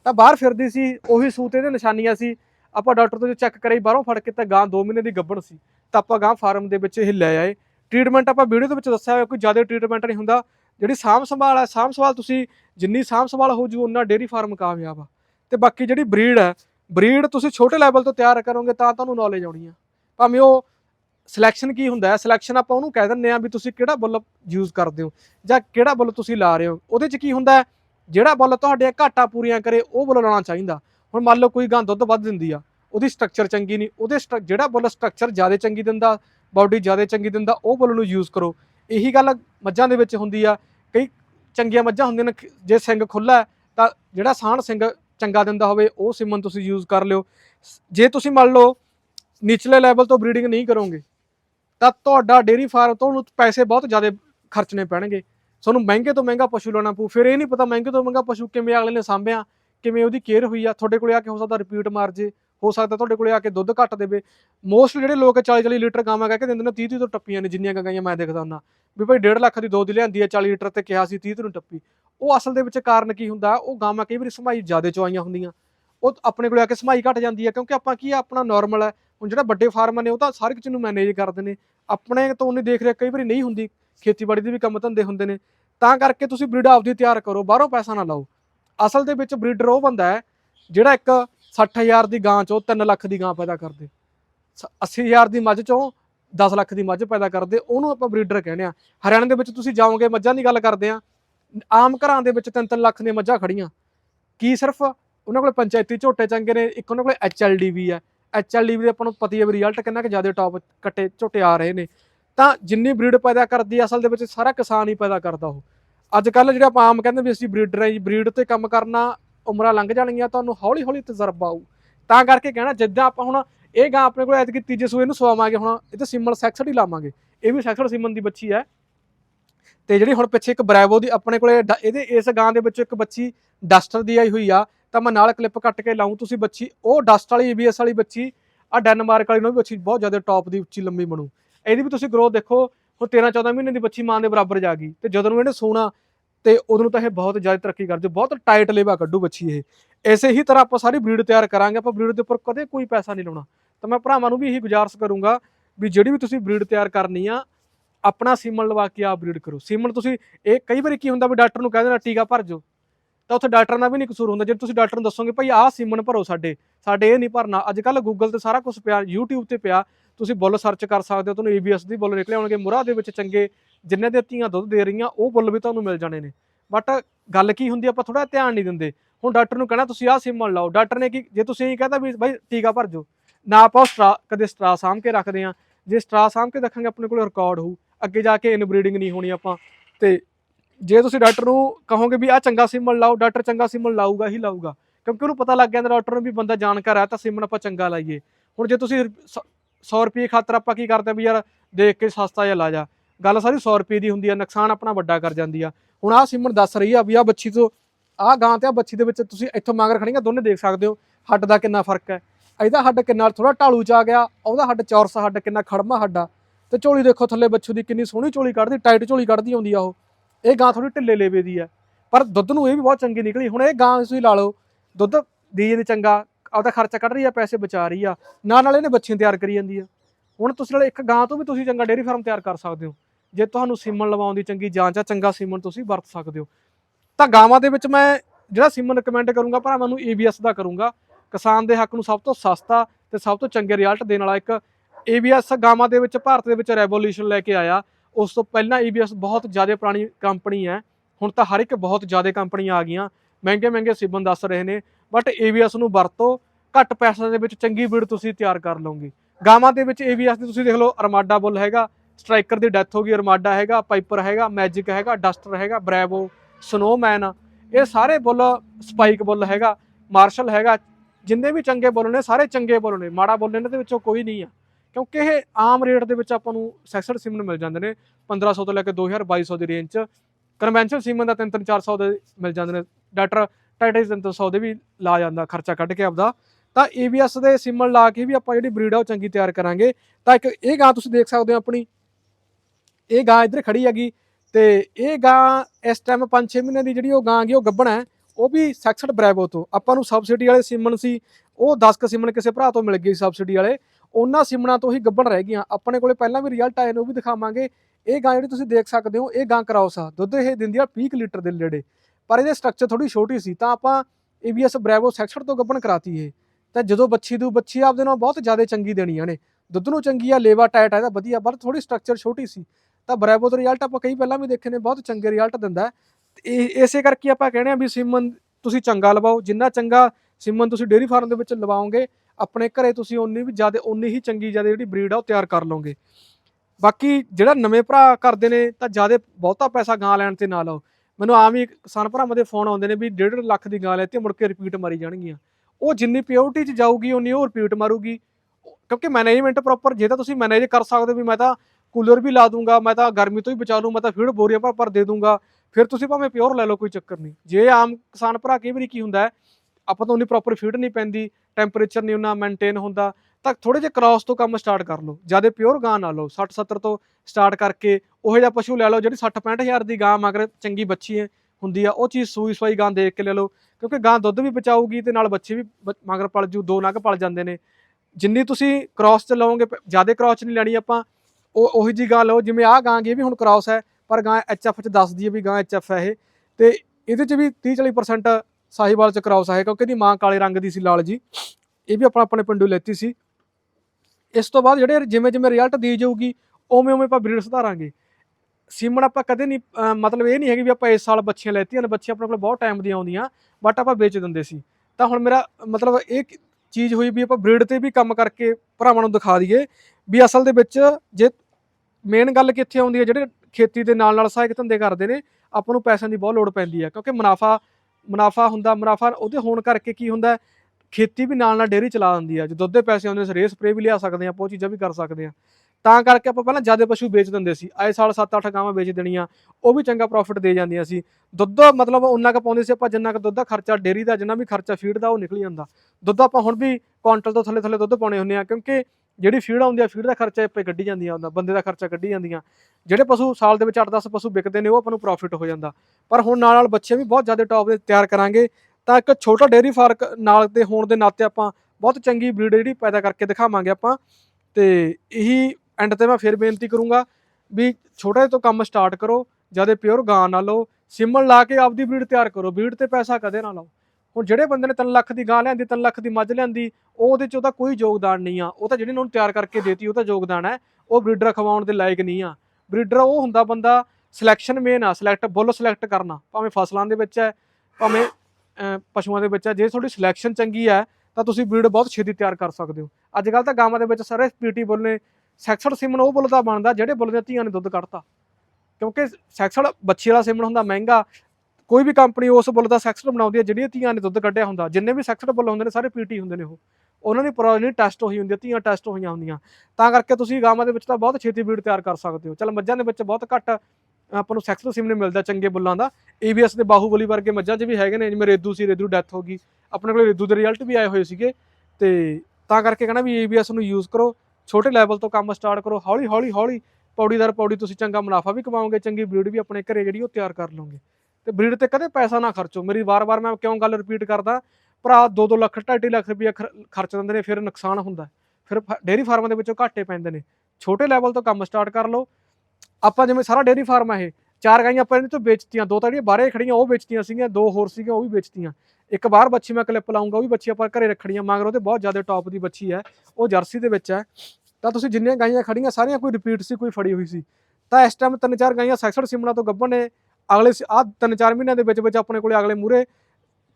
ਤਾਂ ਬਾਹਰ ਫਿਰਦੀ ਸੀ, ਉਹੀ ਸੂਤ ਇਹਦੇ ਨਿਸ਼ਾਨੀਆਂ ਸੀ। ਆਪਾਂ ਡਾਕਟਰ ਤੋਂ ਚੈੱਕ ਕਰਾਈ, ਬਾਹਰੋਂ ਫੜ ਕੇ ਤਾਂ ਗਾਂ 2 ਮਹੀਨੇ ਦੀ ਗੱਬਣ ਸੀ। ਤਾਂ ਆਪਾਂ ਗਾਂ ਫਾਰਮ ਦੇ ਵਿੱਚ ਇਹ ਲੈ ਆਏ। ਟ੍ਰੀਟਮੈਂਟ ਆਪਾਂ ਵੀਡੀਓ ਦੇ ਵਿੱਚ ਦੱਸਿਆ ਹੋਇਆ, ਕੋਈ ਜ਼ਿਆਦਾ ਟ੍ਰੀਟਮੈਂਟ ਨਹੀਂ ਹੁੰਦਾ। ਜਿਹੜੀ ਸਾਂਭ ਸੰਭਾਲ ਹੈ, ਸਾਂਭ ਸੰਭਾਲ ਤੁਸੀਂ ਜਿੰਨੀ ਸਾਂਭ ਸੰਭਾਲ ਹੋ ਜੂ ਉਹਨਾਂ ਡੇਰੀ ਫਾਰਮ ਕਾਮਯਾਬ ਆ। ਤੇ ਬਾਕੀ ਜਿਹੜੀ ਬਰੀਡ ਹੈ, ਬਰੀਡ ਤੁਸੀਂ ਛੋਟੇ ਲੈਵਲ ਤੋਂ ਤਿਆਰ ਕਰੋਗੇ ਤਾਂ ਤੁਹਾਨੂੰ ਨੌਲੇਜ ਆਉਣੀ ਆ। ਭਾਵੇਂ ਉਹ ਸਿਲੈਕਸ਼ਨ ਕੀ ਹੁੰਦਾ ਹੈ ਸਿਲੈਕਸ਼ਨ ਆਪਾਂ ਉਹਨੂੰ ਕਹਿ ਦਿੰਦੇ ਆ ਵੀ ਤੁਸੀਂ ਕਿਹੜਾ ਬੁੱਲ ਯੂਜ਼ ਕਰਦੇ ਹੋ, ਜਾਂ ਕਿਹੜਾ ਬੁੱਲ ਤੁਸੀਂ ਲਾ ਰਹੇ ਹੋ। ਉਹਦੇ 'ਚ ਕੀ ਹੁੰਦਾ ਜਿਹੜਾ ਬੁੱਲ ਤੁਹਾਡੇ ਘਾਟਾ ਪੂਰੀਆਂ ਕਰੇ, ਉਹ ਬੁੱਲ ਲਾਉਣਾ ਚਾਹੀਦਾ। ਹੁਣ ਮੰਨ ਲਓ ਕੋਈ ਗਾਂ ਦੁੱਧ ਵੱਧ ਦਿੰਦੀ ਆ, ਉਹਦੀ ਸਟਰਕਚਰ ਚੰਗੀ ਨਹੀਂ, ਉਹਦੇ ਸਟਰ- ਜਿਹੜਾ ਬੁੱਲ ਸਟਰਕਚਰ ਜ਼ਿਆਦਾ ਚੰਗੀ ਦਿੰਦਾ ਬਾਡੀ ਜ਼ਿਆਦਾ ਚੰਗੀ ਦਿੰਦਾ, ਉਹ ਬੁੱਲ ਨੂੰ ਯੂਜ਼ ਕਰੋ। ਇਹੀ ਗੱਲ ਮੱਝਾਂ ਦੇ ਵਿੱਚ ਹੁੰਦੀ ਆ, ਕਈ ਚੰਗੀਆਂ ਮੱਝਾਂ ਹੁੰਦੀਆਂ ਨੇ ਜੇ ਸਿੰਘ ਖੁੱਲਾ ਤਾਂ ਜਿਹੜਾ ਸਾਣ ਸਿੰਘ ਚੰਗਾ ਦਿੰਦਾ ਹੋਵੇ, ਉਹ ਸਿਮਨ ਤੁਸੀਂ ਯੂਜ਼ ਕਰ ਲਿਓ। ਜੇ ਤੁਸੀਂ ਮੰਨ ਲਓ ਨਿਚਲੇ ਲੈਵਲ ਤੋਂ ਬਰੀਡਿੰਗ ਨਹੀਂ ਕਰੋਗੇ, ਤਾਂ ਤੁਹਾਡਾ ਡੇਰੀ ਫਾਰਮ ਤੁਹਾਨੂੰ ਪੈਸੇ ਬਹੁਤ ਜ਼ਿਆਦਾ ਖਰਚਣੇ ਪੈਣਗੇ। ਤੁਹਾਨੂੰ ਮਹਿੰਗੇ ਤੋਂ ਮਹਿੰਗਾ ਪਸ਼ੂ ਲੈਣਾ ਪਊ, ਫਿਰ ਇਹ ਨਹੀਂ ਪਤਾ ਮਹਿੰਗੇ ਤੋਂ ਮਹਿੰਗਾ ਪਸ਼ੂ ਕਿਵੇਂ ਅਗਲੇ ਨੇ ਸਾਂਭਿਆ, ਕਿਵੇਂ ਉਹਦੀ ਕੇਅਰ ਹੋਈ ਆ, ਤੁਹਾਡੇ ਕੋਲੇ ਆ ਕੇ ਹੋ ਸਕਦਾ ਰਿਪੀਟ ਮਾਰ ਜੇ। ਹੋ ਸਕਦਾ ਤੁਹਾਡੇ ਕੋਲੇ ਆ ਕੇ ਦੁੱਧ ਘੱਟ ਦੇਵੇ। ਮੋਸਟ ਜਿਹੜੇ ਲੋਕ 40 40 ਲੀਟਰ ਗਾਵਾਂ ਕਹਿ ਕੇ ਦਿੰਦੇ ਨੇ 30 30 ਤੋਂ ਟੱਪੀਆਂ ਨੇ, ਜਿੰਨੀਆਂ ਗਾਈਆਂ ਮੈਂ ਦੇਖਦਾ ਹੁੰਦਾ। ਵੀ ਭਾਈ 1.5 ਲੱਖ ਦੀ ਦੁੱਧ ਲਿਆਂਦੀ ਹੈ 40 ਲੀਟਰ ਤੇ ਕਿਹਾ ਸੀ 30 ਨੂੰ ਟੱਪੀ। ਉਹ ਅਸਲ ਦੇ ਵਿੱਚ ਕਾਰਨ ਕੀ ਹੁੰਦਾ? ਉਹ ਗਾਵਾਂ ਕਈ ਵਾਰੀ ਸਮਾਈ ਜ਼ਿਆਦਾ ਚਵਾਈਆਂ ਹੁੰਦੀਆਂ। ਉਹ ਆਪਣੇ ਕੋਲੇ ਆ ਕੇ ਸਮਾਈ ਘਟ ਜਾਂਦੀ ਹੈ, ਕਿਉਂਕਿ ਆਪਾਂ ਕੀ ਆ, ਆਪਣਾ ਨਾਰਮਲ ਹੈ। ਹੁਣ ਜਿਹੜਾ ਵੱਡੇ ਫਾਰਮਰ ਨੇ, ਉਹ ਤਾਂ ਸਾਰੇ ਚੀਜ਼ ਨੂੰ ਮੈਨੇਜ ਕਰਦੇ ਨੇ। ਆਪਣੇ ਤੋਂ ਉਹਨੇ ਦੇਖ ਰਿਹਾ ਕਈ ਵਾਰੀ ਨਹੀਂ ਹੁੰਦੀ। ਖੇਤੀਬਾੜੀ ਦੇ ਵੀ ਕੰਮ ਧੰਦੇ ਹੁੰਦੇ ਨੇ। ਤਾਂ ਕਰਕੇ ਤੁਸੀਂ ਬਰੀਡ ਆਪਦੀ ਤਿਆਰ ਕਰੋ, ਬਾਹਰੋਂ ਪੈਸਾ ਨਾ ਲਾਓ। ਅਸਲ ਦੇ ਵਿੱਚ ਬਰੀਡਰ ਉਹ ਬੰਦਾ ਹੈ, ਜਿਹੜਾ ਇੱਕ 60000 ਦੀ ਗਾਂ ਚੋਂ 3 ਲੱਖ ਦੀ ਗਾਂ ਪੈਦਾ ਕਰਦੇ। 80000 ਦੀ ਮੱਝ ਚੋਂ 10 ਲੱਖ ਦੀ ਮੱਝ ਪੈਦਾ ਕਰਦੇ ਉਹਨੂੰ ਆਪਾਂ ਬਰੀਡਰ ਕਹਿੰਦੇ ਆ। ਹਰਿਆਣਾ ਦੇ ਵਿੱਚ ਤੁਸੀਂ ਜਾਓਗੇ ਮੱਝਾਂ ਦੀ ਗੱਲ ਕਰਦੇ ਆ ਆਮ ਘਰਾਂ ਦੇ ਵਿੱਚ 3-3 ਲੱਖ ਦੀਆਂ ਮੱਝਾਂ ਖੜੀਆਂ ਕੀ ਸਿਰਫ ਉਹਨਾਂ ਕੋਲ ਪੰਚਾਇਤੀ ਝੋਟੇ ਚੰਗੇ ਨੇ ਇੱਕ ਉਹਨਾਂ ਕੋਲ ਐਚਐਲਡੀ ਵੀ ਹੈ। ਐਚਐਲਡੀ ਦੇ ਆਪਾਂ ਨੂੰ ਪਤੀ ਹੈ ਰਿਜ਼ਲਟ ਕਿੰਨਾ ਕਿ ਜ਼ਿਆਦਾ ਟੌਪ ਕੱਟੇ ਝੋਟੇ ਆ ਰਹੇ ਨੇ। ਤਾਂ ਜਿੰਨੀ ਬਰੀਡ ਪੈਦਾ ਕਰਦੀ ਆ, ਅਸਲ ਦੇ ਵਿੱਚ ਸਾਰਾ ਕਿਸਾਨ ਹੀ ਪੈਦਾ ਕਰਦਾ ਉਹ। ਅੱਜ ਕੱਲ ਜਿਹੜਾ ਆਪਾਂ ਆਮ ਕਹਿੰਦੇ ਵੀ ਅਸੀਂ ਬਰੀਡਰ ਹੈ ਜੀ ਬਰੀਡ ਤੇ ਕੰਮ ਕਰਨਾ ਉਮਰਾਂ ਲੰਘ ਜਾਣਗੀਆਂ, ਤੁਹਾਨੂੰ ਹੌਲੀ ਹੌਲੀ ਤਜਰਬਾ ਆਊ। ਤਾਂ ਕਰਕੇ ਕਹਿਣਾ, ਜਿੱਦਾਂ ਆਪਾਂ ਹੁਣ ਇਹ ਗਾਂ ਆਪਣੇ ਕੋਲ ਐਤਕੀ ਤੀਜੇ ਸੂਏ ਨੂੰ ਸਵਾਵਾਂਗੇ, ਹੁਣ ਇਹ ਤੇ ਸਿਮਲ ਸੈਕਸਡ ਹੀ ਲਾਵਾਂਗੇ। ਇਹ ਵੀ ਸੈਕਸਡ ਸਿਮਨ ਦੀ ਬੱਚੀ ਹੈ। ਤੇ ਜਿਹੜੀ ਹੁਣ ਪਿੱਛੇ ਇੱਕ ਬ੍ਰੈਵੋ ਦੀ ਆਪਣੇ ਕੋਲੇ ਡ- ਇਹਦੇ, ਇਸ ਗਾਂ ਦੇ ਵਿੱਚ ਇੱਕ ਬੱਚੀ ਡਸਟਰ ਦੀ ਆਈ ਹੋਈ ਆ, ਤਾਂ ਮੈਂ ਨਾਲ ਕਲਿੱਪ ਕੱਟ ਕੇ ਲਾਉਂ ਤੁਸੀਂ ਬੱਚੀ, ਉਹ ਡਸਟ ਵਾਲੀ ਏਬੀਐਸ ਵਾਲੀ ਬੱਚੀ ਆ ਡੈਨਮਾਰਕ ਵਾਲੀ ਨੂੰ ਵੀ ਬੱਚੀ ਬਹੁਤ ਜ਼ਿਆਦਾ ਟੌਪ ਦੀ ਉੱਚੀ ਲੰਮੀ ਬਣੂ। ਇਹਦੀ ਵੀ ਤੁਸੀਂ ਗਰੋਥ ਦੇਖੋ, ਹੁਣ 13 14 ਮਹੀਨੇ ਦੀ ਬੱਚੀ ਮਾਂ ਦੇ ਬਰਾਬਰ ਜਾ ਗਈ। ਤੇ ਜਦੋਂ ਨੂੰ ਇਹਨੇ ਸੋਣਾ ਤੇ ਉਦੋਂ ਨੂੰ ਤਾਂ ਇਹ ਬਹੁਤ ਜ਼ਿਆਦਾ ਤਰੱਕੀ ਕਰ ਜੋ ਬਹੁਤ ਟਾਈਟ ਲੇਵਾ ਕੱਢੂ ਬੱਚੀ ਇਹ। ਐਸੇ ਹੀ ਤਰ੍ਹਾਂ ਆਪਾਂ ਸਾਰੀ ਬਰੀਡ ਤਿਆਰ ਕਰਾਂਗੇ, ਆਪਾਂ ਬਰੀਡ ਦੇ ਉੱਪਰ ਕਦੇ ਕੋਈ ਪੈਸਾ ਨਹੀਂ ਲਾਉਣਾ। ਤਾਂ ਮੈਂ ਭਰਾਵਾਂ ਨੂੰ ਵੀ ਇਹੀ ਗੁਜ਼ਾਰਿਸ਼ ਕਰੂੰਗਾ ਵੀ ਜਿਹੜੀ ਵੀ ਤੁਸੀਂ ਬਰੀਡ ਤਿਆਰ ਕਰਨੀ ਆ, ਆਪਣਾ ਸੀਮਨ ਲਵਾ ਕੇ ਆਪ ਬਰੀਡ ਕਰੋ। ਸੀਮਨ ਤੁਸੀਂ, ਇਹ ਕਈ ਵਾਰੀ ਕੀ ਹੁੰਦਾ ਵੀ ਡਾਕਟਰ ਨੂੰ ਕਹਿ ਦੇਣਾ ਟੀਕਾ ਭਰ ਜੋ ਤਾਂ ਉੱਥੇ ਡਾਕਟਰ ਨਾਲ ਵੀ ਨਹੀਂ ਕਸੂਰ ਹੁੰਦਾ। ਜੇ ਤੁਸੀਂ ਡਾਕਟਰ ਨੂੰ ਦੱਸੋਗੇ, ਭਾਈ ਆਹ ਸੀਮਨ ਭਰੋ ਸਾਡੇ ਸਾਡੇ ਇਹ ਨਹੀਂ ਭਰਨਾ। ਅੱਜ ਕੱਲ ਗੂਗਲ ਤੇ ਸਾਰਾ ਕੁਝ ਪਿਆ, YouTube ਤੇ ਪਿਆ। ਤੁਸੀਂ ਬੁੱਲ ਸਰਚ ਕਰ ਸਕਦੇ ਹੋ, ਤੁਹਾਨੂੰ ABS ਦੀ ਬੁੱਲ ਨਿਕਲੇ ਆਉਣਗੇ ਮੁਰਾ ਦੇ ਵਿੱਚ ਚੰਗੇ ਜਿੰਨੇ ਦੇ ਧੀਆਂ ਦੁੱਧ ਦੇ ਰਹੀਆਂ ਉਹ ਬੁੱਲ ਵੀ ਤੁਹਾਨੂੰ ਮਿਲ ਜਾਣੇ ਨੇ। ਬਟ ਗੱਲ ਕੀ ਹੁੰਦੀ ਆ, ਆਪਾਂ ਥੋੜਾ ਧਿਆਨ ਨਹੀਂ ਦਿੰਦੇ। ਹੁਣ ਡਾਕਟਰ ਨੂੰ ਕਹਿਣਾ ਤੁਸੀਂ ਆਹ ਸੀਮਨ ਲਾਓ। ਡਾਕਟਰ ਨੇ ਕੀ ਜੇ ਤੁਸੀਂ ਇਹ ਕਹਤਾ ਵੀ ਬਾਈ ਟੀਕਾ ਭਰ ਜੋ ਨਾ ਆਪਾਂ ਉਹ ਸਟਰਾ ਕਦੇ ਸਟਰਾ ਸਾਂਭ ਕੇ ਰੱਖਦੇ ਆ ਜੇ ਸਟਰਾ ਸਾਂਭ ਕੇ ਰੱਖਾਂਗੇ ਆਪਣੇ ਕੋਲ ਰਿਕਾਰਡ ਹੋਊ। ਅੱਗੇ ਜਾ ਕੇ ਇਨਬਰੀਡਿੰਗ ਨਹੀਂ ਹੋਣੀ ਆਪਾਂ। ਤੇ ਜੇ ਤੁਸੀਂ ਡਾਕਟਰ ਨੂੰ ਕਹੋਗੇ ਵੀ ਆ ਚੰਗਾ ਸਿਮਨ ਲਾਓ ਡਾਕਟਰ ਚੰਗਾ ਸਿਮਨ ਲਾਊਗਾ ਹੀ ਲਾਊਗਾ। ਕਿਉਂਕਿ ਉਹਨੂੰ ਪਤਾ ਲੱਗ ਜਾਂਦਾ ਡਾਕਟਰ ਨੂੰ ਵੀ ਬੰਦਾ ਜਾਣਕਾਰ ਹੈ ਤਾਂ ਸਿਮਨ ਆਪਾਂ ਚੰਗਾ ਲਾਈਏ। ਹੁਣ ਜੇ ਤੁਸੀਂ 100 ਰੁਪਏ ਖਾਤਰ ਆਪਾਂ ਕੀ ਕਰਦੇ ਆ ਵੀ ਯਾਰ ਦੇਖ ਕੇ ਸਸਤਾ ਜਿਹਾ ਲਾ ਜਾ। ਗੱਲ ਸਾਰੀ 100 ਰੁਪਏ ਦੀ ਹੁੰਦੀ ਆ, ਨੁਕਸਾਨ ਆਪਣਾ ਵੱਡਾ ਕਰ ਜਾਂਦੀ ਆ। ਹੁਣ ਆਹ ਸਿਮਨ ਦੱਸ ਰਹੀ ਆ ਵੀ ਆ ਬੱਚੀ ਤੋਂ, ਆਹ ਗਾਂ ਤੇ ਆ ਬੱਚੀ ਦੇ ਵਿੱਚ ਤੁਸੀਂ ਇੱਥੋਂ ਮਾਂਗਰ ਖੜੀਆਂ ਦੋਨੇ ਦੇਖ ਸਕਦੇ ਹੋ, ਹੱਡ ਦਾ ਕਿੰਨਾ ਫ਼ਰਕ ਹੈ। ਇਹਦਾ ਹੱਡ ਕਿੰਨਾ ਥੋੜਾ ਢਾਲੂ ਚ ਆ ਗਿਆ, ਉਹਦਾ ਹੱਡ ਚੌਰਸ ਹੱਡ ਕਿੰਨਾ ਖੜਮਾ ਹੱਡਾ ਤੇ ਝੋਲੀ ਦੇਖੋ ਥੱਲੇ ਬੱਚੂ ਦੀ ਕਿੰਨੀ ਸੋਹਣੀ ਝੋਲੀ ਕੱਢਦੀ, ਟਾਈਟ ਝੋਲੀ ਕੱਢਦੀ ਆਉਂਦੀ ਆ ਉਹ। ਇਹ ਗਾਂ ਥੋੜੀ ਢਿੱਲੇ ਲੇਵੇ ਦੀ ਆ। ਪਰ ਦੁੱਧ ਨੂੰ ਇਹ ਵੀ ਬਹੁਤ ਚੰਗੀ ਨਿਕਲੀ। ਹੁਣ ਇਹ ਗਾਂ ਤੁਸੀਂ ਲਾ ਲਓ, ਦੁੱਧ ਦੀ ਜਾਂਦੀ ਚੰਗਾ, ਆਪਦਾ ਖਰਚਾ ਕੱਢ ਰਹੀ ਆ, ਪੈਸੇ ਬਚਾ ਰਹੀ ਆ। ਨਾਲ ਨਾਲ ਇਹਨੇ ਬੱਚੀਆਂ ਤਿਆਰ ਕਰੀ ਜਾਂਦੀ ਆ। ਹੁਣ ਤੁਸੀਂ ਨਾਲ ਇੱਕ ਗਾਂ ਤੋਂ ਵੀ ਤੁਸੀਂ ਚੰਗਾ ਡੇਅਰੀ ਫਾਰਮ ਤਿਆਰ ਕਰ ਸਕਦੇ ਹੋ। ਜੇ ਤੁਹਾਨੂੰ ਸੀਮਨ ਲਵਾਉਣ ਦੀ ਚੰਗੀ ਜਾਂਚ ਆ, ਚੰਗਾ ਸੀਮਨ ਤੁਸੀਂ ਵਰਤ ਸਕਦੇ ਹੋ। ਤਾਂ ਗਾਵਾਂ ਦੇ ਵਿੱਚ ਮੈਂ ਜਿਹੜਾ ਸੀਮਨ ਰਿਕਮੈਂਡ ਕਰੂੰਗਾ ਭਰਾਵਾਂ ਨੂੰ ABS ਦਾ ਕਰੂੰਗਾ। ਕਿਸਾਨ ਦੇ ਹੱਕ ਨੂੰ ਸਭ ਤੋਂ ਸਸਤਾ ਤੇ ਸਭ ਤੋਂ ਚੰਗੇ ਰਿਜ਼ਲਟ ਦੇਣ ਵਾਲਾ ਇੱਕ ABS ਗਾਵਾਂ ਦੇ ਵਿੱਚ, ਭਾਰਤ ਦੇ ਵਿੱਚ ਰੈਵੋਲੂਸ਼ਨ ਲੈ ਕੇ ਆਇਆ। ਉਸ ਤੋਂ ਪਹਿਲਾਂ ABS ਬਹੁਤ ਜ਼ਿਆਦਾ ਪੁਰਾਣੀ ਕੰਪਨੀ ਹੈ। ਹੁਣ ਤਾਂ ਹਰ ਇੱਕ ਬਹੁਤ ਜ਼ਿਆਦਾ ਕੰਪਨੀਆਂ ਆ ਗਈਆਂ। ਮਹਿੰਗੇ ਮਹਿੰਗੇ ਸੀਮਨ ਦੱਸ ਰਹੇ ਨੇ। ਬਟ ABS ਨੂੰ ਵਰਤੋ। ਘੱਟ ਪੈਸਿਆਂ ਦੇ ਵਿੱਚ ਚੰਗੀ ਬੀੜ ਤੁਸੀਂ ਤਿਆਰ ਕਰ ਲਓਗੇ। ਗਾਵਾਂ ਦੇ ਵਿੱਚ ABS ਦੀ ਤੁਸੀਂ ਦੇਖ ਲਓ, ਅਰਮਾਡਾ ਬੁੱਲ ਹੈਗਾ। ਸਟ੍ਰਾਈਕਰ ਦੀ ਡੈਥ ਹੋ ਗਈ, ਅਰਮਾਡਾ ਹੈਗਾ, ਪਾਈਪਰ ਹੈਗਾ, ਮੈਜਿਕ ਹੈਗਾ, ਡਸਟਰ ਹੈਗਾ, ਬ੍ਰੈਵੋ, ਸਨੋਮੈਨ, ਇਹ ਸਾਰੇ ਬੁੱਲ ਸਪਾਈਕ ਬੁੱਲ ਹੈਗਾ, ਮਾਰਸ਼ਲ ਹੈਗਾ, ਜਿੰਨੇ ਵੀ ਚੰਗੇ ਬੁੱਲ ਨੇ, ਸਾਰੇ ਚੰਗੇ ਬੁੱਲ ਨੇ, ਮਾੜਾ ਬੁੱਲ ਇਹਨਾਂ ਦੇ ਵਿੱਚੋਂ ਕੋਈ ਨਹੀਂ ਆ, ਕਿਉਂਕਿ ਇਹ ਆਮ ਰੇਟ ਦੇ ਵਿੱਚ ਆਪਾਂ ਨੂੰ ਸੈਕਸਡ ਸਿਮਨ ਮਿਲ ਜਾਂਦੇ ਨੇ 1500 ਤੋਂ ਲੈ ਕੇ 2000 2200 ਦੀ ਰੇਂਜ ਚ ਕਨਵੈਨਸ਼ਨਲ ਸਿਮਨ ਦਾ 3 3 400 ਦੇ ਮਿਲ ਜਾਂਦੇ ਨੇ, ਡਾਕਟਰ ਟਾਈਟਸ 300 ਦੇ ਵੀ ਲਾ ਜਾਂਦਾ, ਖਰਚਾ ਕੱਢ ਕੇ ਆਪਦਾ, ਤਾਂ ABS ਦੇ ਸਿਮਨ ਲਾ ਕੇ ਵੀ ਆਪਾਂ ਜਿਹੜੀ ਬਰੀਡ ਆ ਉਹ ਚੰਗੀ ਤਿਆਰ ਕਰਾਂਗੇ, ਤਾਂ ਇੱਕ ਇਹ ਗਾਂ ਤੁਸੀਂ ਦੇਖ ਸਕਦੇ ਹੋ ਆਪਣੀ ਇਹ ਗਾਂ ਇੱਧਰ ਖੜੀ ਹੈਗੀ ਤੇ ਇਹ ਗਾਂ ਇਸ ਟਾਈਮ 5-6 ਮਹੀਨੇ ਦੀ ਜਿਹੜੀ ਉਹ ਗਾਂ ਹੈਗੀ, ਉਹ ਗੱਭਣ ਹੈ, ਉਹ ਵੀ ਸੈਕਸਡ ਬ੍ਰੈਵੋ ਤੋਂ। ਆਪਾਂ ਨੂੰ ਸਬਸਿਡੀ ਵਾਲੇ ਸਿਮਨ ਸੀ, ਉਹ 10 ਕ ਸਿਮਨ ਕਿਸੇ ਭਰਾ ਤੋਂ ਮਿਲ ਗਈ ਸਬਸਿਡੀ ਵਾਲੇ। ਉਹਨਾਂ ਸਿਮਨਾਂ ਤੋਂ ਹੀ ਗੱਭਣ ਰਹਿ ਗਈਆਂ। ਆਪਣੇ ਕੋਲੇ ਪਹਿਲਾਂ ਵੀ ਰਿਜ਼ਲਟ ਆਏ ਨੇ ਉਹ ਵੀ ਦਿਖਾਵਾਂਗੇ। ਇਹ ਗਾਂ ਜਿਹੜੀ ਤੁਸੀਂ ਦੇਖ ਸਕਦੇ ਹੋ, ਇਹ ਗਾਂ ਕਰਾਉਸ ਆ ਦੁੱਧ ਇਹ ਦਿੰਦੀ ਆ 20 ਕੁ ਲੀਟਰ ਦੇ ਨੇੜੇ। ਪਰ ਇਹਦੇ ਸਟਰਕਚਰ ਥੋੜੀ ਛੋਟੀ ਸੀ, ਤਾਂ ਆਪਾਂ ABS ਬ੍ਰੈਵੋ ਸੈਕਸਡ ਤੋਂ ਗੱਭਣ ਕਰਾਤੀ ਇਹ। ਤਾਂ ਜਦੋਂ ਬੱਚੀ ਦੂ, ਬੱਚੀ ਆਪਦੇ ਨਾਲ ਬਹੁਤ ਜ਼ਿਆਦਾ ਚੰਗੀ ਦੇਣੀਆਂ ਨੇ ਦੁੱਧ ਨੂੰ ਚੰਗੀ ਆ, ਲੇਵਾ ਟਾਈਟ ਆ, ਇਹਦਾ ਵਧੀਆ। ਪਰ ਥੋੜੀ ਸਟਰਕਚਰ ਛੋਟੀ ਸੀ। ਤਾਂ ਬ੍ਰੈਵੋ ਦਾ ਰਿਜ਼ਲਟ ਆਪਾਂ ਕਈ ਪਹਿਲਾਂ ਵੀ ਦੇਖੇ ਨੇ, ਬਹੁਤ ਚੰਗੇ ਰਿਜ਼ਲਟ ਦਿੰਦਾ ਹੈ। ਇਹ, ਇਸੇ ਕਰਕੇ ਆਪਾਂ ਕਹਿੰਦੇ ਆ ਵੀ ਸਿਮਨ, ਤੁਸੀਂ ਚੰਗਾ ਲਵਾਓ, ਜਿੰਨਾ ਚੰਗਾ ਸਿਮਨ ਤੁਸੀਂ ਡੇਅਰੀ ਫਾਰਮ ਦੇ ਵਿੱਚ ਲਵਾਓਗੇ, ਆਪਣੇ ਘਰੇ ਤੁਸੀਂ ਉਨੀ ਵੀ ਜ਼ਿਆਦਾ ਉਨੀ ਹੀ ਚੰਗੀ ਜ਼ਿਆਦਾ ਜਿਹੜੀ ਬਰੀਡ ਆ, ਉਹ ਤਿਆਰ ਕਰ ਲਓਗੇ। ਬਾਕੀ ਜਿਹੜਾ ਨਵੇਂ ਭਰਾ ਕਰਦੇ ਨੇ, ਤਾਂ ਜ਼ਿਆਦਾ ਬਹੁਤਾ ਪੈਸਾ ਗਾਂ ਲੈਣ ਤੇ ਨਾ ਲਾਓ। ਮੈਨੂੰ ਆਮ ਹੀ ਕਿਸਾਨ ਭਰਾਵਾਂ ਦੇ ਫੋਨ ਆਉਂਦੇ ਨੇ ਵੀ 1.5 ਲੱਖ ਦੀ ਗਾਂ ਲੈਤੀ ਮੁੜ ਕੇ ਰਿਪੀਟ ਮਾਰੀ ਜਾਣਗੀਆਂ। ਉਹ ਜਿੰਨੀ ਪਿਓਰਟੀ ਚ ਜਾਊਗੀ ਉਨੀ ਉਹ ਰਿਪੀਟ ਮਾਰੂਗੀ। ਕਿਉਂਕਿ ਮੈਨੇਜਮੈਂਟ ਪ੍ਰੋਪਰ ਜੇ ਤਾਂ ਤੁਸੀਂ ਮੈਨੇਜ ਕਰ ਸਕਦੇ ਹੋ ਵੀ ਮੈਂ ਤਾਂ ਕੂਲਰ ਵੀ ਲਾ ਦੂੰਗਾ, ਮੈਂ ਤਾਂ ਗਰਮੀ ਤੋਂ ਹੀ ਬਚਾ ਲੂੰ ਮੈਂ ਤਾਂ ਫੀਡ ਬੋਰੀਆਂ ਭਰ ਭਰ ਦੇ ਦੂੰਗਾ। ਫਿਰ ਤੁਸੀਂ ਭਾਵੇਂ ਪਿਓਰ ਲੈ ਲਓ, ਕੋਈ ਚੱਕਰ ਨਹੀਂ। ਜੇ ਆਮ ਕਿਸਾਨ ਭਰਾ ਕਈ ਵਾਰੀ ਕੀ ਹੁੰਦਾ ਹੈ, ਆਪਾਂ ਤੋਂ ਉਨੀ ਪ੍ਰੋਪਰ ਫੀਡ ਨਹੀਂ ਪੈਂਦੀ ਟੈਂਪਰੇਚਰ ਨਹੀਂ ਉਹਨਾਂ ਮੇਨਟੇਨ ਹੁੰਦਾ, ਤਾਂ ਥੋੜੇ ਜਿਹਾ ਕ੍ਰਾਸ ਤੋਂ ਕੰਮ ਸਟਾਰਟ ਕਰ ਲਓ। ਜ਼ਿਆਦਾ ਪਿਓਰ ਗਾਂ ਨਾ ਲਓ 60 70 ਤੋਂ ਸਟਾਰਟ ਕਰਕੇ, ਉਹੋ ਜਿਹਾ ਪਸ਼ੂ ਲੈ ਲਓ, ਜਿਹੜੀ 60 65000 ਦੀ ਗਾਂ, ਮਗਰ ਚੰਗੀ ਬੱਚੀ ਹੈ, ਹੁੰਦੀ ਆ, ਉਹ ਚੀਜ਼ ਸੂਈ ਸਵਾਈ ਗਾਂ ਦੇਖ ਕੇ ਲੈ ਲਓ, ਕਿਉਂਕਿ ਗਾਂ ਦੁੱਧ ਵੀ ਬਚਾਊਗੀ ਤੇ ਨਾਲ ਬੱਚੇ ਵੀ ਬ- ਮਗਰ ਪਲ ਜੂ, ਦੋ ਨਗ ਪਲ ਜਾਂਦੇ ਨੇ। ਜਿੰਨੀ ਤੁਸੀਂ ਕ੍ਰਾਸ ਚ ਲਓਗੇ ਜ਼ਿਆਦਾ ਕ੍ਰਾਸ ਚ ਨਹੀਂ ਲੈਣੀ ਆਪਾਂ ਉਹ ਉਹੀ ਜੀ ਗੱਲ ਉਹ ਜਿਵੇਂ ਆਹ ਗਾਂ ਗੀ ਇਹ ਵੀ ਹੁਣ ਕ੍ਰਾਸ ਹੈ, ਪਰ ਗਾਂ ਐਚਐਫ ਚ ਦੱਸਦੀ ਹੈ ਵੀ ਗਾਂ ਐਚਐਫ ਹੈ ਇਹ। ਤੇ ਇਹਦੇ ਚ ਵੀ 30 40% ਸਾਹੀਵਾਲ ਚ ਕ੍ਰਾਸ ਹੈ ਕਿਉਂਕਿ ਇਹਦੀ ਮਾਂ ਕਾਲੇ ਰੰਗ ਦੀ ਸੀ, ਲਾਲ ਜੀ। ਇਹ ਵੀ ਆਪਾਂ ਆਪਣੇ ਪਿੰਡੋਂ ਲੈਤੀ ਸੀ। ਇਸ ਤੋਂ ਬਾਅਦ ਜਿਹੜੇ ਜਿਵੇਂ ਜਿਵੇਂ ਰਿਜ਼ਲਟ ਦੀ ਜਾਊਗੀ, ਉਵੇਂ ਉਵੇਂ ਆਪਾਂ ਬਰੀਡ ਸੁਧਾਰਾਂਗੇ। ਸੀਮਨ ਆਪਾਂ ਕਦੇ ਨਹੀਂ ਮਤਲਬ ਇਹ ਨਹੀਂ ਹੈਗੀ ਵੀ ਆਪਾਂ ਇਸ ਸਾਲ ਬੱਚੀਆਂ ਲੈਤੀਆਂ ਨੇ, ਬੱਚੀਆਂ ਆਪਣੇ ਕੋਲ ਬਹੁਤ ਟਾਈਮ ਦੀਆਂ ਆਉਂਦੀਆਂ ਬਟ ਆਪਾਂ ਵੇਚ ਦਿੰਦੇ ਸੀ। ਤਾਂ ਹੁਣ ਮੇਰਾ ਮਤਲਬ ਇਹ ਚੀਜ਼ ਹੋਈ ਵੀ ਆਪਾਂ ਬਰੀਡ ਤੇ ਵੀ ਕੰਮ ਕਰਕੇ ਭਰਾਵਾਂ ਨੂੰ ਦਿਖਾ ਦਈਏ ਵੀ ਅਸਲ ਦੇ ਵਿੱਚ ਜੇ ਮੇਨ ਗੱਲ ਕਿੱਥੇ ਆਉਂਦੀ ਹੈ, ਜਿਹੜੇ ਖੇਤੀ ਦੇ ਨਾਲ ਨਾਲ ਸਹਾਇਕ ਧੰਦੇ ਕਰਦੇ ਨੇ, ਆਪਾਂ ਨੂੰ ਪੈਸਿਆਂ ਦੀ ਬਹੁਤ ਲੋੜ ਪੈਂਦੀ ਹੈ, ਕਿਉਂਕਿ ਮੁਨਾਫਾ ਮੁਨਾਫਾ ਹੁੰਦਾ, ਮੁਨਾਫਾ ਉਹਦੇ ਹੋਣ ਕਰਕੇ ਕੀ ਹੁੰਦਾ ਖੇਤੀ ਵੀ ਨਾਲ ਨਾਲ ਡੇਅਰੀ ਚਲਾ ਦਿੰਦੀ ਹੈ, ਜੇ ਦੁੱਧ ਦੇ ਪੈਸੇ ਆਉਂਦੇ ਸਰੇ ਸਪਰੇ ਵੀ ਲਿਆ ਸਕਦੇ ਆ ਆਪਾਂ, ਉਹ ਚੀਜ਼ਾਂ ਵੀ ਕਰ ਸਕਦੇ ਆ ਤਾਂ ਕਰਕੇ ਆਪਾਂ ਪਹਿਲਾਂ ਜ਼ਿਆਦਾ ਪਸ਼ੂ ਵੇਚ ਦਿੰਦੇ ਸੀ, ਆਏ ਸਾਲ 7-8 ਗਾਵਾਂ ਵੇਚ ਦੇਣੀਆਂ, ਉਹ ਵੀ ਚੰਗਾ ਪ੍ਰੋਫਿਟ ਦੇ ਜਾਂਦੀਆਂ ਸੀ। ਦੁੱਧ ਮਤਲਬ ਉਹਨਾਂ ਕ ਪਾਉਂਦੇ ਸੀ ਆਪਾਂ, ਜਿੰਨਾ ਕ ਦੁੱਧ ਦਾ ਖਰਚਾ, ਡੇਅਰੀ ਦਾ ਜਿੰਨਾ ਵੀ ਖਰਚਾ ਫੀਡ ਦਾ ਉਹ ਨਿਕਲ ਜਾਂਦਾ। ਦੁੱਧ ਆਪਾਂ ਹੁਣ ਵੀ ਕੁਆਂਟਲ ਤੋਂ ਥੱਲੇ ਥੱਲੇ ਦੁੱਧ ਪਾਉਣੇ ਹੁੰਦੇ ਆ ਕਿਉਂਕਿ ਜਿਹੜੀ ਫੀਡ ਆਉਂਦੀ ਆ, ਫੀਡ ਦਾ ਖਰਚਾ ਆਪੇ ਕੱਢੀ ਜਾਂਦੀਆਂ ਹੁੰਦਾ, ਬੰਦੇ ਦਾ ਖਰਚਾ ਕੱਢੀ ਜਾਂਦੀਆਂ। ਜਿਹੜੇ ਪਸ਼ੂ ਸਾਲ ਦੇ ਵਿੱਚ 8-10 ਪਸ਼ੂ ਵਿਕਦੇ ਨੇ, ਉਹ ਆਪਾਂ ਨੂੰ ਪ੍ਰੋਫਿਟ ਹੋ ਜਾਂਦਾ। ਪਰ ਹੁਣ ਨਾਲ ਨਾਲ ਬੱਚੇ ਵੀ ਬਹੁਤ ਜ਼ਿਆਦਾ ਟੌਪ ਦੇ ਤਿਆਰ ਕਰਾਂਗੇ, ਤਾਂ ਇੱਕ ਛੋਟਾ ਡੇਅਰੀ ਫਾਰਕ ਨਾਲ ਦੇ ਹੋਣ ਦੇ ਨਾਤੇ ਆਪਾਂ ਬਹੁਤ ਚੰਗੀ ਬਰੀਡ ਜਿਹੜੀ ਪੈਦਾ ਕਰਕੇ ਦਿਖਾਵਾਂਗੇ ਆਪਾਂ। ਤੇ ਇਹੀ ਐਂਡ ਤੇ ਮੈਂ ਫਿਰ ਬੇਨਤੀ ਕਰੂੰਗਾ ਵੀ ਛੋਟੇ ਤੋਂ ਕੰਮ ਸਟਾਰਟ ਕਰੋ, ਜ਼ਿਆਦਾ ਪਿਓਰ ਗਾਂ ਨਾ ਲਓ ਸਿਮਣ ਲਾ ਕੇ ਆਪਦੀ ਬਰੀਡ ਤਿਆਰ ਕਰੋ। ਬਰੀਡ ਤੇ ਪੈਸਾ ਕਦੇ ਨਾ ਲਾਓ। ਹੁਣ ਜਿਹੜੇ ਬੰਦੇ ਨੇ 3 ਲੱਖ ਦੀ ਗਾਂ ਲਿਆਂਦੀ 3 ਲੱਖ ਦੀ ਮੱਝ ਲਿਆਂਦੀ ਉਹ ਉਹਦੇ ਚ ਉਹਦਾ ਕੋਈ ਯੋਗਦਾਨ ਨਹੀਂ ਆ। ਉਹ ਤਾਂ ਜਿਹੜੇ ਨੇ ਉਹਨੂੰ ਤਿਆਰ ਕਰਕੇ ਦੇਤੀ, ਉਹ ਤਾਂ ਯੋਗਦਾਨ ਹੈ। ਉਹ ਬਰੀਡਰ ਖਵਾਉਣ ਦੇ ਲਾਇਕ ਨਹੀਂ ਆ। ਬਰੀਡਰ ਉਹ ਹੁੰਦਾ ਬੰਦਾ ਸਿਲੈਕਸ਼ਨ ਮੇਨ ਆ ਸਿਲੈਕਟ ਬੁੱਲ ਸਿਲੈਕਟ ਕਰਨਾ। ਭਾਵੇਂ ਫਸਲਾਂ ਦੇ ਵਿੱਚ ਹੈ, ਭਾਵੇਂ ਪਸ਼ੂਆਂ ਦੇ ਵਿੱਚ ਹੈ। ਜੇ ਤੁਹਾਡੀ ਸਿਲੈਕਸ਼ਨ ਚੰਗੀ ਹੈ, ਤਾਂ ਤੁਸੀਂ ਬਰੀਡ ਬਹੁਤ ਛੇਤੀ ਤਿਆਰ ਕਰ ਸਕਦੇ ਹੋ। ਅੱਜ ਕੱਲ ਤਾਂ ਗਾਵਾਂ ਦੇ ਵਿੱਚ ਸਾਰੇ ਪੀਟੀ ਬੁੱਲ ਨੇ ਸੈਕਸਡ ਸਿਮਨ ਉਹ ਬੁੱਲ ਦਾ ਬਣਦਾ, ਜਿਹੜੇ ਬੁੱਲ ਦੀਆਂ ਧੀਆਂ ਨੇ ਦੁੱਧ ਕੱਢਤਾ। ਕਿਉਂਕਿ ਸੈਕਸਡ ਬੱਚੀ ਵਾਲਾ ਸਿਮਨ ਹੁੰਦਾ, ਮਹਿੰਗਾ। ਕੋਈ ਵੀ ਕੰਪਨੀ ਉਸ ਬੁੱਲ ਦਾ ਸੈਕਸਡ ਬਣਾਉਂਦੀ ਹੈ, ਜਿਹੜੀਆਂ ਧੀਆਂ ਨੇ ਦੁੱਧ ਕੱਢਿਆ ਹੁੰਦਾ, ਜਿੰਨੇ ਵੀ ਸੈਕਸਡ ਬੁੱਲ ਹੁੰਦੇ ਨੇ, ਸਾਰੇ ਪੀਟੀ ਹੁੰਦੇ ਨੇ ਉਹ। ਉਹਨਾਂ ਦੀ ਪ੍ਰੋਜਨੀ ਟੈਸਟ ਹੋਈ ਹੁੰਦੀ ਹੈ, ਧੀਆਂ ਟੈਸਟ ਹੋਈਆਂ ਹੁੰਦੀਆਂ। ਤਾਂ ਕਰਕੇ ਤੁਸੀਂ ਗਾਵਾਂ ਦੇ ਵਿੱਚ ਤਾਂ ਬਹੁਤ ਛੇਤੀ ਬਰੀਡ ਤਿਆਰ ਕਰ ਸਕਦੇ ਹੋ। ਚਲ ਮੱਝਾਂ ਦੇ ਵਿੱਚ ਬਹੁਤ ਘੱਟ ਆਪਾਂ ਨੂੰ ਸੈਕਸਡ ਨੇ ਮਿਲਦਾ ਚੰਗੇ ਬੁੱਲਾਂ ਦਾ। ABS ਦੇ ਬਾਹੂਬਲੀ ਵਰਗੇ ਮੱਝਾਂ 'ਚ ਵੀ ਹੈਗੇ ਨੇ, ਜਿਵੇਂ ਰੇਦੂ ਸੀ ਰੇਦੂ ਡੈਥ ਹੋ ਗਈ। ਆਪਣੇ ਕੋਲ ਰੇਦੂ ਦੇ ਰਿਜ਼ਲਟ ਵੀ ਆਏ ਹੋਏ ਸੀਗੇ। ਤੇ ਤਾਂ ਕਰਕੇ ਕਹਿੰਦਾ ਵੀ ABS ਨੂੰ ਯੂਜ਼ ਕਰੋ, ਛੋਟੇ ਲੈਵਲ ਤੋਂ ਕੰਮ ਸਟਾਰਟ ਕਰੋ ਹੌਲੀ ਹੌਲੀ ਹੌਲੀ ਪੌੜੀਦਾਰ ਪੌੜੀ ਤੁਸੀਂ ਚੰਗਾ ਮੁਨਾਫਾ ਵੀ ਕਮਾਓਗੇ, ਚੰਗੀ ਬਰੀਡ ਵੀ ਆਪਣੇ ਘਰੇ ਜਿਹੜੀ ਉਹ ਤਿਆਰ ਕਰ ਲਓਗੇ। ਤੇ ਬਰੀਡ ਤੇ ਕਦੇ ਪੈਸਾ ਨਾ ਖਰਚੋ। ਮੇਰੀ ਵਾਰ-ਵਾਰ ਮੈਂ ਕਿਉਂ ਗੱਲ ਰਿਪੀਟ ਕਰਦਾ? ਭਰਾ 2-2 ਲੱਖ 2.5 ਲੱਖ ਰੁਪਏ ਖਰਚ ਦਿੰਦੇ ਨੇ, ਫਿਰ ਨੁਕਸਾਨ ਹੁੰਦਾ। ਹੈ। ਫਿਰ ਡੇਅਰੀ ਫਾਰਮਾਂ ਦੇ ਵਿੱਚੋਂ ਘਾਟੇ ਪੈਂਦੇ ਨੇ। ਛੋਟੇ ਲੈਵਲ ਤੋਂ ਕੰਮ ਸਟਾਰਟ ਕਰ ਲਓ। ਆਪਾਂ ਜਿਵੇਂ ਸਾਰਾ ਡੇਅਰੀ ਫਾਰਮ ਆ ਇਹ। ਚਾਰ ਗਾਈਆਂ ਆਪਾਂ ਇਹਦੇ ਤੋਂ ਵੇਚਤੀਆਂ। ਦੋ ਤਾਂ ਜਿਹੜੀਆਂ ਬਾਹਰੇ ਖੜੀਆਂ, ਉਹ ਵੇਚਤੀਆਂ ਸੀਗੀਆਂ। ਦੋ ਹੋਰ ਸੀਗੀਆਂ ਉਹ ਵੀ ਵੇਚਤੀਆਂ। ਇੱਕ ਬਾਹਰ ਬੱਚੀ ਮੈਂ ਕਲਿੱਪ ਲਾਉਂਗਾ ਉਹ ਵੀ ਬੱਚੀ ਆਪਾਂ ਘਰੇ ਰੱਖਣੀਆਂ ਮਗਰ ਉਹਦੇ ਬਹੁਤ ਜ਼ਿਆਦਾ ਟੌਪ ਦੀ ਬੱਚੀ ਹੈ। ਉਹ ਜਰਸੀ ਦੇ ਵਿੱਚ ਹੈ। ਤਾਂ ਤੁਸੀਂ ਜਿੰਨੀਆਂ ਗਾਈਆਂ ਖੜੀਆਂ, ਸਾਰੀਆਂ ਕੋਈ ਰਿਪੀਟ ਸੀ, ਕੋਈ ਫੜੀ ਹੋਈ ਸੀ। ਤਾਂ ਇਸ ਟਾਈਮ ਤਿੰਨ ਚਾਰ ਗਾਈਆਂ ਸੈਕਸਡ ਸਿਮਣਾ ਤੋਂ ਗੱਭਣ ਨੇ। ਅਗਲੇ ਆ ਤਿੰਨ ਚਾਰ ਮਹੀਨਿਆਂ ਦੇ ਵਿੱਚ ਵਿੱਚ ਆਪਣੇ ਕੋਲੇ ਅਗਲੇ ਮੂਰੇ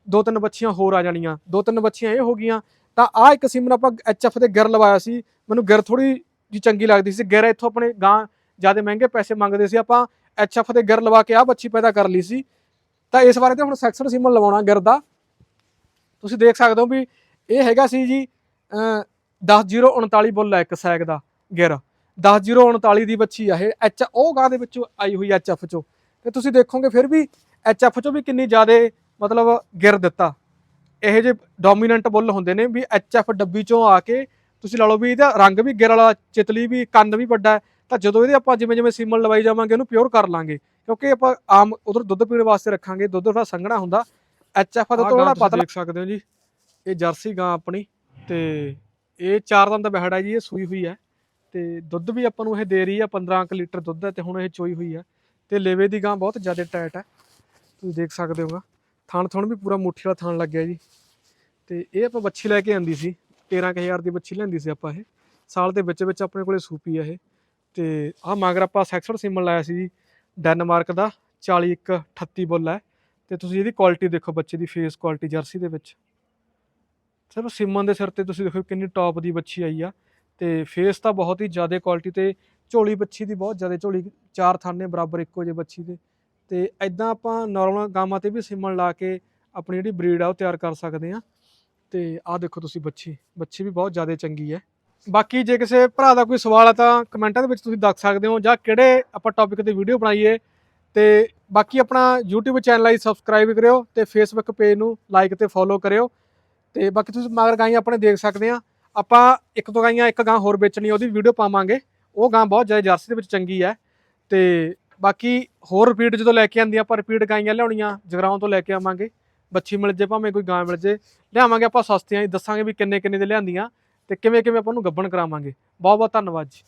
ਦੋ ਤਿੰਨ ਬੱਚੀਆਂ ਹੋਰ ਆ ਜਾਣੀਆਂ। ਦੋ ਤਿੰਨ ਬੱਚੀਆਂ ਇਹ ਹੋ ਗਈਆਂ। ਤਾਂ ਆ ਇੱਕ ਸਿਮਨ ਆਪਾਂ ਐਚਐਫ ਦੇ ਗਿਰ ਲਵਾਇਆ ਸੀ। ਮੈਨੂੰ ਗਿਰ ਥੋੜੀ ਜੀ ਚੰਗੀ ਲੱਗਦੀ ਸੀ। ਗਿਰ ਇੱਥੋਂ ਆਪਣੇ ਗਾਂ ਜ਼ਿਆਦਾ ਮਹਿੰਗੇ ਪੈਸੇ ਮੰਗਦੇ ਸੀ। ਆਪਾਂ ਐਚਐਫ ਦੇ ਗਿਰ ਲਵਾ ਕੇ ਆ ਬੱਚੀ ਪੈਦਾ ਕਰ ਲਈ ਸੀ। ਤਾਂ ਇਸ ਬਾਰੇ ਤੇ ਹੁਣ ਸੈਕਸਰ ਸਿਮਨ ਲਵਾਉਣਾ ਗਿਰ ਦਾ। ਤੁਸੀਂ ਦੇਖ ਸਕਦੇ ਹੋ ਵੀ ਇਹ ਹੈਗਾ ਸੀ ਜੀ, ਅਹ 10039 ਬੁੱਲ ਹੈ ਇੱਕ ਸੈਕ ਦਾ ਗਿਰ। 10039 ਦੀ ਬੱਚੀ ਆ ਇਹ। ਐਚ ਉਹ ਗਾਂ ਦੇ ਵਿੱਚੋਂ ਆਈ ਹੋਈ ਐਚਐਫ ਚੋਂ। ਤੇ ਤੁਸੀਂ ਦੇਖੋਗੇ ਫਿਰ ਵੀ ਐਚਐਫ ਚੋਂ ਵੀ ਕਿੰਨੀ ਜ਼ਿਆਦਾ ਮਤਲਬ ਗਿਰ ਦਿੱਤਾ। ਇਹ ਜੇ ਡੋਮੀਨੈਂਟ ਬੁੱਲ ਹੁੰਦੇ ਨੇ ਵੀ ਐਚਐਫ ਡੱਬੀ ਚੋਂ ਆ ਕੇ ਤੁਸੀਂ ਲਾ ਲਓ ਵੀ ਇਹਦਾ ਰੰਗ ਵੀ ਗਿਰ ਵਾਲਾ ਚਿਤਲੀ ਵੀ ਕੰਨ ਵੀ ਵੱਡਾ ਤਾਂ ਜਦੋਂ ਇਹਦੇ ਆਪਾਂ ਜਿਵੇਂ ਜਿਵੇਂ ਸੀਮਨ ਲਵਾਈ ਜਾਵਾਂਗੇ ਉਹਨੂੰ ਪਿਓਰ ਕਰ ਲਾਂਗੇ। ਕਿਉਂਕਿ ਆਪਾਂ ਆਮ ਉਧਰ ਦੁੱਧ ਪੀਣ ਵਾਸਤੇ ਰੱਖਾਂਗੇ ਦੁੱਧ ਥੋੜਾ ਸੰਘਣਾ ਹੁੰਦਾ ਐਚਐਫ ਦਾ ਥੋੜਾ ਪਤਲਾ ਦੇਖ ਸਕਦੇ ਹੋ ਜੀ ਇਹ ਜਰਸੀ ਗਾਂ ਆਪਣੀ ਤੇ ਇਹ ਚਾਰ ਦੰਦ ਬਹਿੜਾ ਜੀ ਇਹ ਸੂਈ ਹੋਈ ਹੈ ਤੇ ਦੁੱਧ ਵੀ ਆਪਾਂ ਨੂੰ ਇਹ ਦੇ ਰਹੀ ਹੈ 15 ਕੁ ਲੀਟਰ ਦੁੱਧ ਹੈ ਤੇ ਹੁਣ ਇਹ ਚੋਈ ਹੋਈ ਹੈ। ਤੇ ਲੇਵੇ ਦੀ ਗਾਂ ਬਹੁਤ ਜ਼ਿਆਦਾ ਟਾਈਟ ਹੈ। ਤੁਸੀਂ ਦੇਖ ਸਕਦੇ ਹੋਗਾ। ਥਣ ਥਣ ਵੀ ਪੂਰਾ ਮੁੱਠੀ ਵਾਲਾ ਥਣ ਲੱਗਿਆ ਜੀ। ਤੇ ਇਹ ਆਪਾਂ ਬੱਚੀ ਲੈ ਕੇ ਆਂਦੀ ਸੀ। 13000 ਦੀ ਬੱਚੀ ਲੈਂਦੀ ਸੀ ਆਪਾਂ ਇਹ। ਸਾਲ ਦੇ ਵਿੱਚ ਵਿੱਚ ਆਪਣੇ ਕੋਲੇ ਸੂਪੀ ਆ ਇਹ। ਤੇ ਆਹ ਮਗਰ ਆਪਾਂ ਸੈਕਸਡ ਸਿਮਲ ਲਾਇਆ ਸੀ ਜੀ। ਡੈਨਮਾਰਕ ਦਾ 4138 ਬੁੱਲ ਹੈ। ਤੇ ਤੁਸੀਂ ਇਹਦੀ ਕੁਆਲਿਟੀ ਦੇਖੋ ਬੱਚੇ ਦੀ ਫੇਸ ਕੁਆਲਿਟੀ ਜਰਸੀ ਦੇ ਵਿੱਚ। ਸਿਰਫ ਸਿਮਨ ਦੇ ਸਿਰ ਤੇ ਤੁਸੀਂ ਦੇਖੋ ਕਿੰਨੀ ਟੌਪ ਦੀ ਬੱਚੀ ਆਈ ਆ। ਤੇ ਫੇਸ ਤਾਂ ਬਹੁਤ ਹੀ ਜ਼ਿਆਦਾ ਕੁਆਲਿਟੀ ਤੇ ਝੋਲੀ ਬੱਛੀ ਦੀ ਬਹੁਤ ਜ਼ਿਆਦਾ ਝੋਲੀ, ਚਾਰ ਥਾਨੇ ਬਰਾਬਰ ਇੱਕੋ ਜਿਹੇ ਬੱਛੀ ਦੇ। ਤੇ ਐਦਾਂ ਆਪਾਂ ਨਾਰਮਲ ਗਾਵਾਂ ਤੇ ਵੀ ਸਿਮਣ ਲਾ ਕੇ ਆਪਣੀ ਜਿਹੜੀ ਬਰੀਡ ਆ ਉਹ ਤਿਆਰ ਕਰ ਸਕਦੇ ਆ ਤੇ ਆਹ ਦੇਖੋ ਤੁਸੀਂ ਬੱਛੀ ਬੱਛੀ ਵੀ ਬਹੁਤ ਜ਼ਿਆਦਾ ਚੰਗੀ ਹੈ। ਬਾਕੀ ਜੇ ਕਿਸੇ ਭਰਾ ਦਾ ਕੋਈ ਸਵਾਲ ਆ ਤਾਂ ਕਮੈਂਟਾਂ ਦੇ ਵਿੱਚ ਤੁਸੀਂ ਦੱਸ ਸਕਦੇ ਹੋ ਜਾਂ ਕਿਹੜੇ ਆਪਾਂ ਟੌਪਿਕ ਤੇ ਵੀਡੀਓ ਬਣਾਈਏ। ਤੇ ਬਾਕੀ ਆਪਣਾ YouTube ਚੈਨਲ ਲਈ ਸਬਸਕ੍ਰਾਈਬ ਕਰਿਓ ਤੇ Facebook ਪੇਜ ਨੂੰ ਲਾਈਕ ਤੇ ਫੋਲੋ ਕਰਿਓ। ਤੇ ਬਾਕੀ ਤੁਸੀਂ ਮਗਰ ਗਾਈਆਂ ਆਪਣੇ ਦੇਖ ਸਕਦੇ ਆ ਆਪਾਂ ਇੱਕ ਤੋਂ ਗਾਈਆਂ, ਇੱਕ ਗਾਂ ਹੋਰ ਵੇਚਣੀ ਉਹਦੀ ਵੀਡੀਓ ਪਾਵਾਂਗੇ। ਉਹ ਗਾਂ ਬਹੁਤ ਜ਼ਿਆਦਾ ਜਰਸੀ ਦੇ ਵਿੱਚ ਚੰਗੀ ਹੈ ਤੇ ਬਾਕੀ ਹੋਰ ਰਿਪੀਟ ਜਦੋਂ ਲੈ ਕੇ ਆਂਦੀ ਆਪਾਂ ਰਿਪੀਟ ਗਾਈਆਂ ਲਿਆਉਣੀਆਂ, ਜਗਰਾਉਂ ਤੋਂ ਲੈ ਕੇ ਆਵਾਂਗੇ। ਬੱਚੀ ਮਿਲ ਜੇ, ਭਾਵੇਂ ਕੋਈ ਗਾਂ ਮਿਲ ਜੇ, ਲਿਆਵਾਂਗੇ ਆਪਾਂ ਸਸਤੀਆਂ ਹੀ ਦੱਸਾਂਗੇ ਵੀ ਕਿੰਨੇ ਕਿੰਨੇ ਦੇ ਲਿਆਂਦੀਆਂ ਤੇ ਕਿਵੇਂ ਕਿਵੇਂ ਆਪਾਂ ਨੂੰ ਗੱਬਣ ਕਰਾਵਾਂਗੇ। ਬਹੁਤ ਬਹੁਤ ਧੰਨਵਾਦ ਜੀ।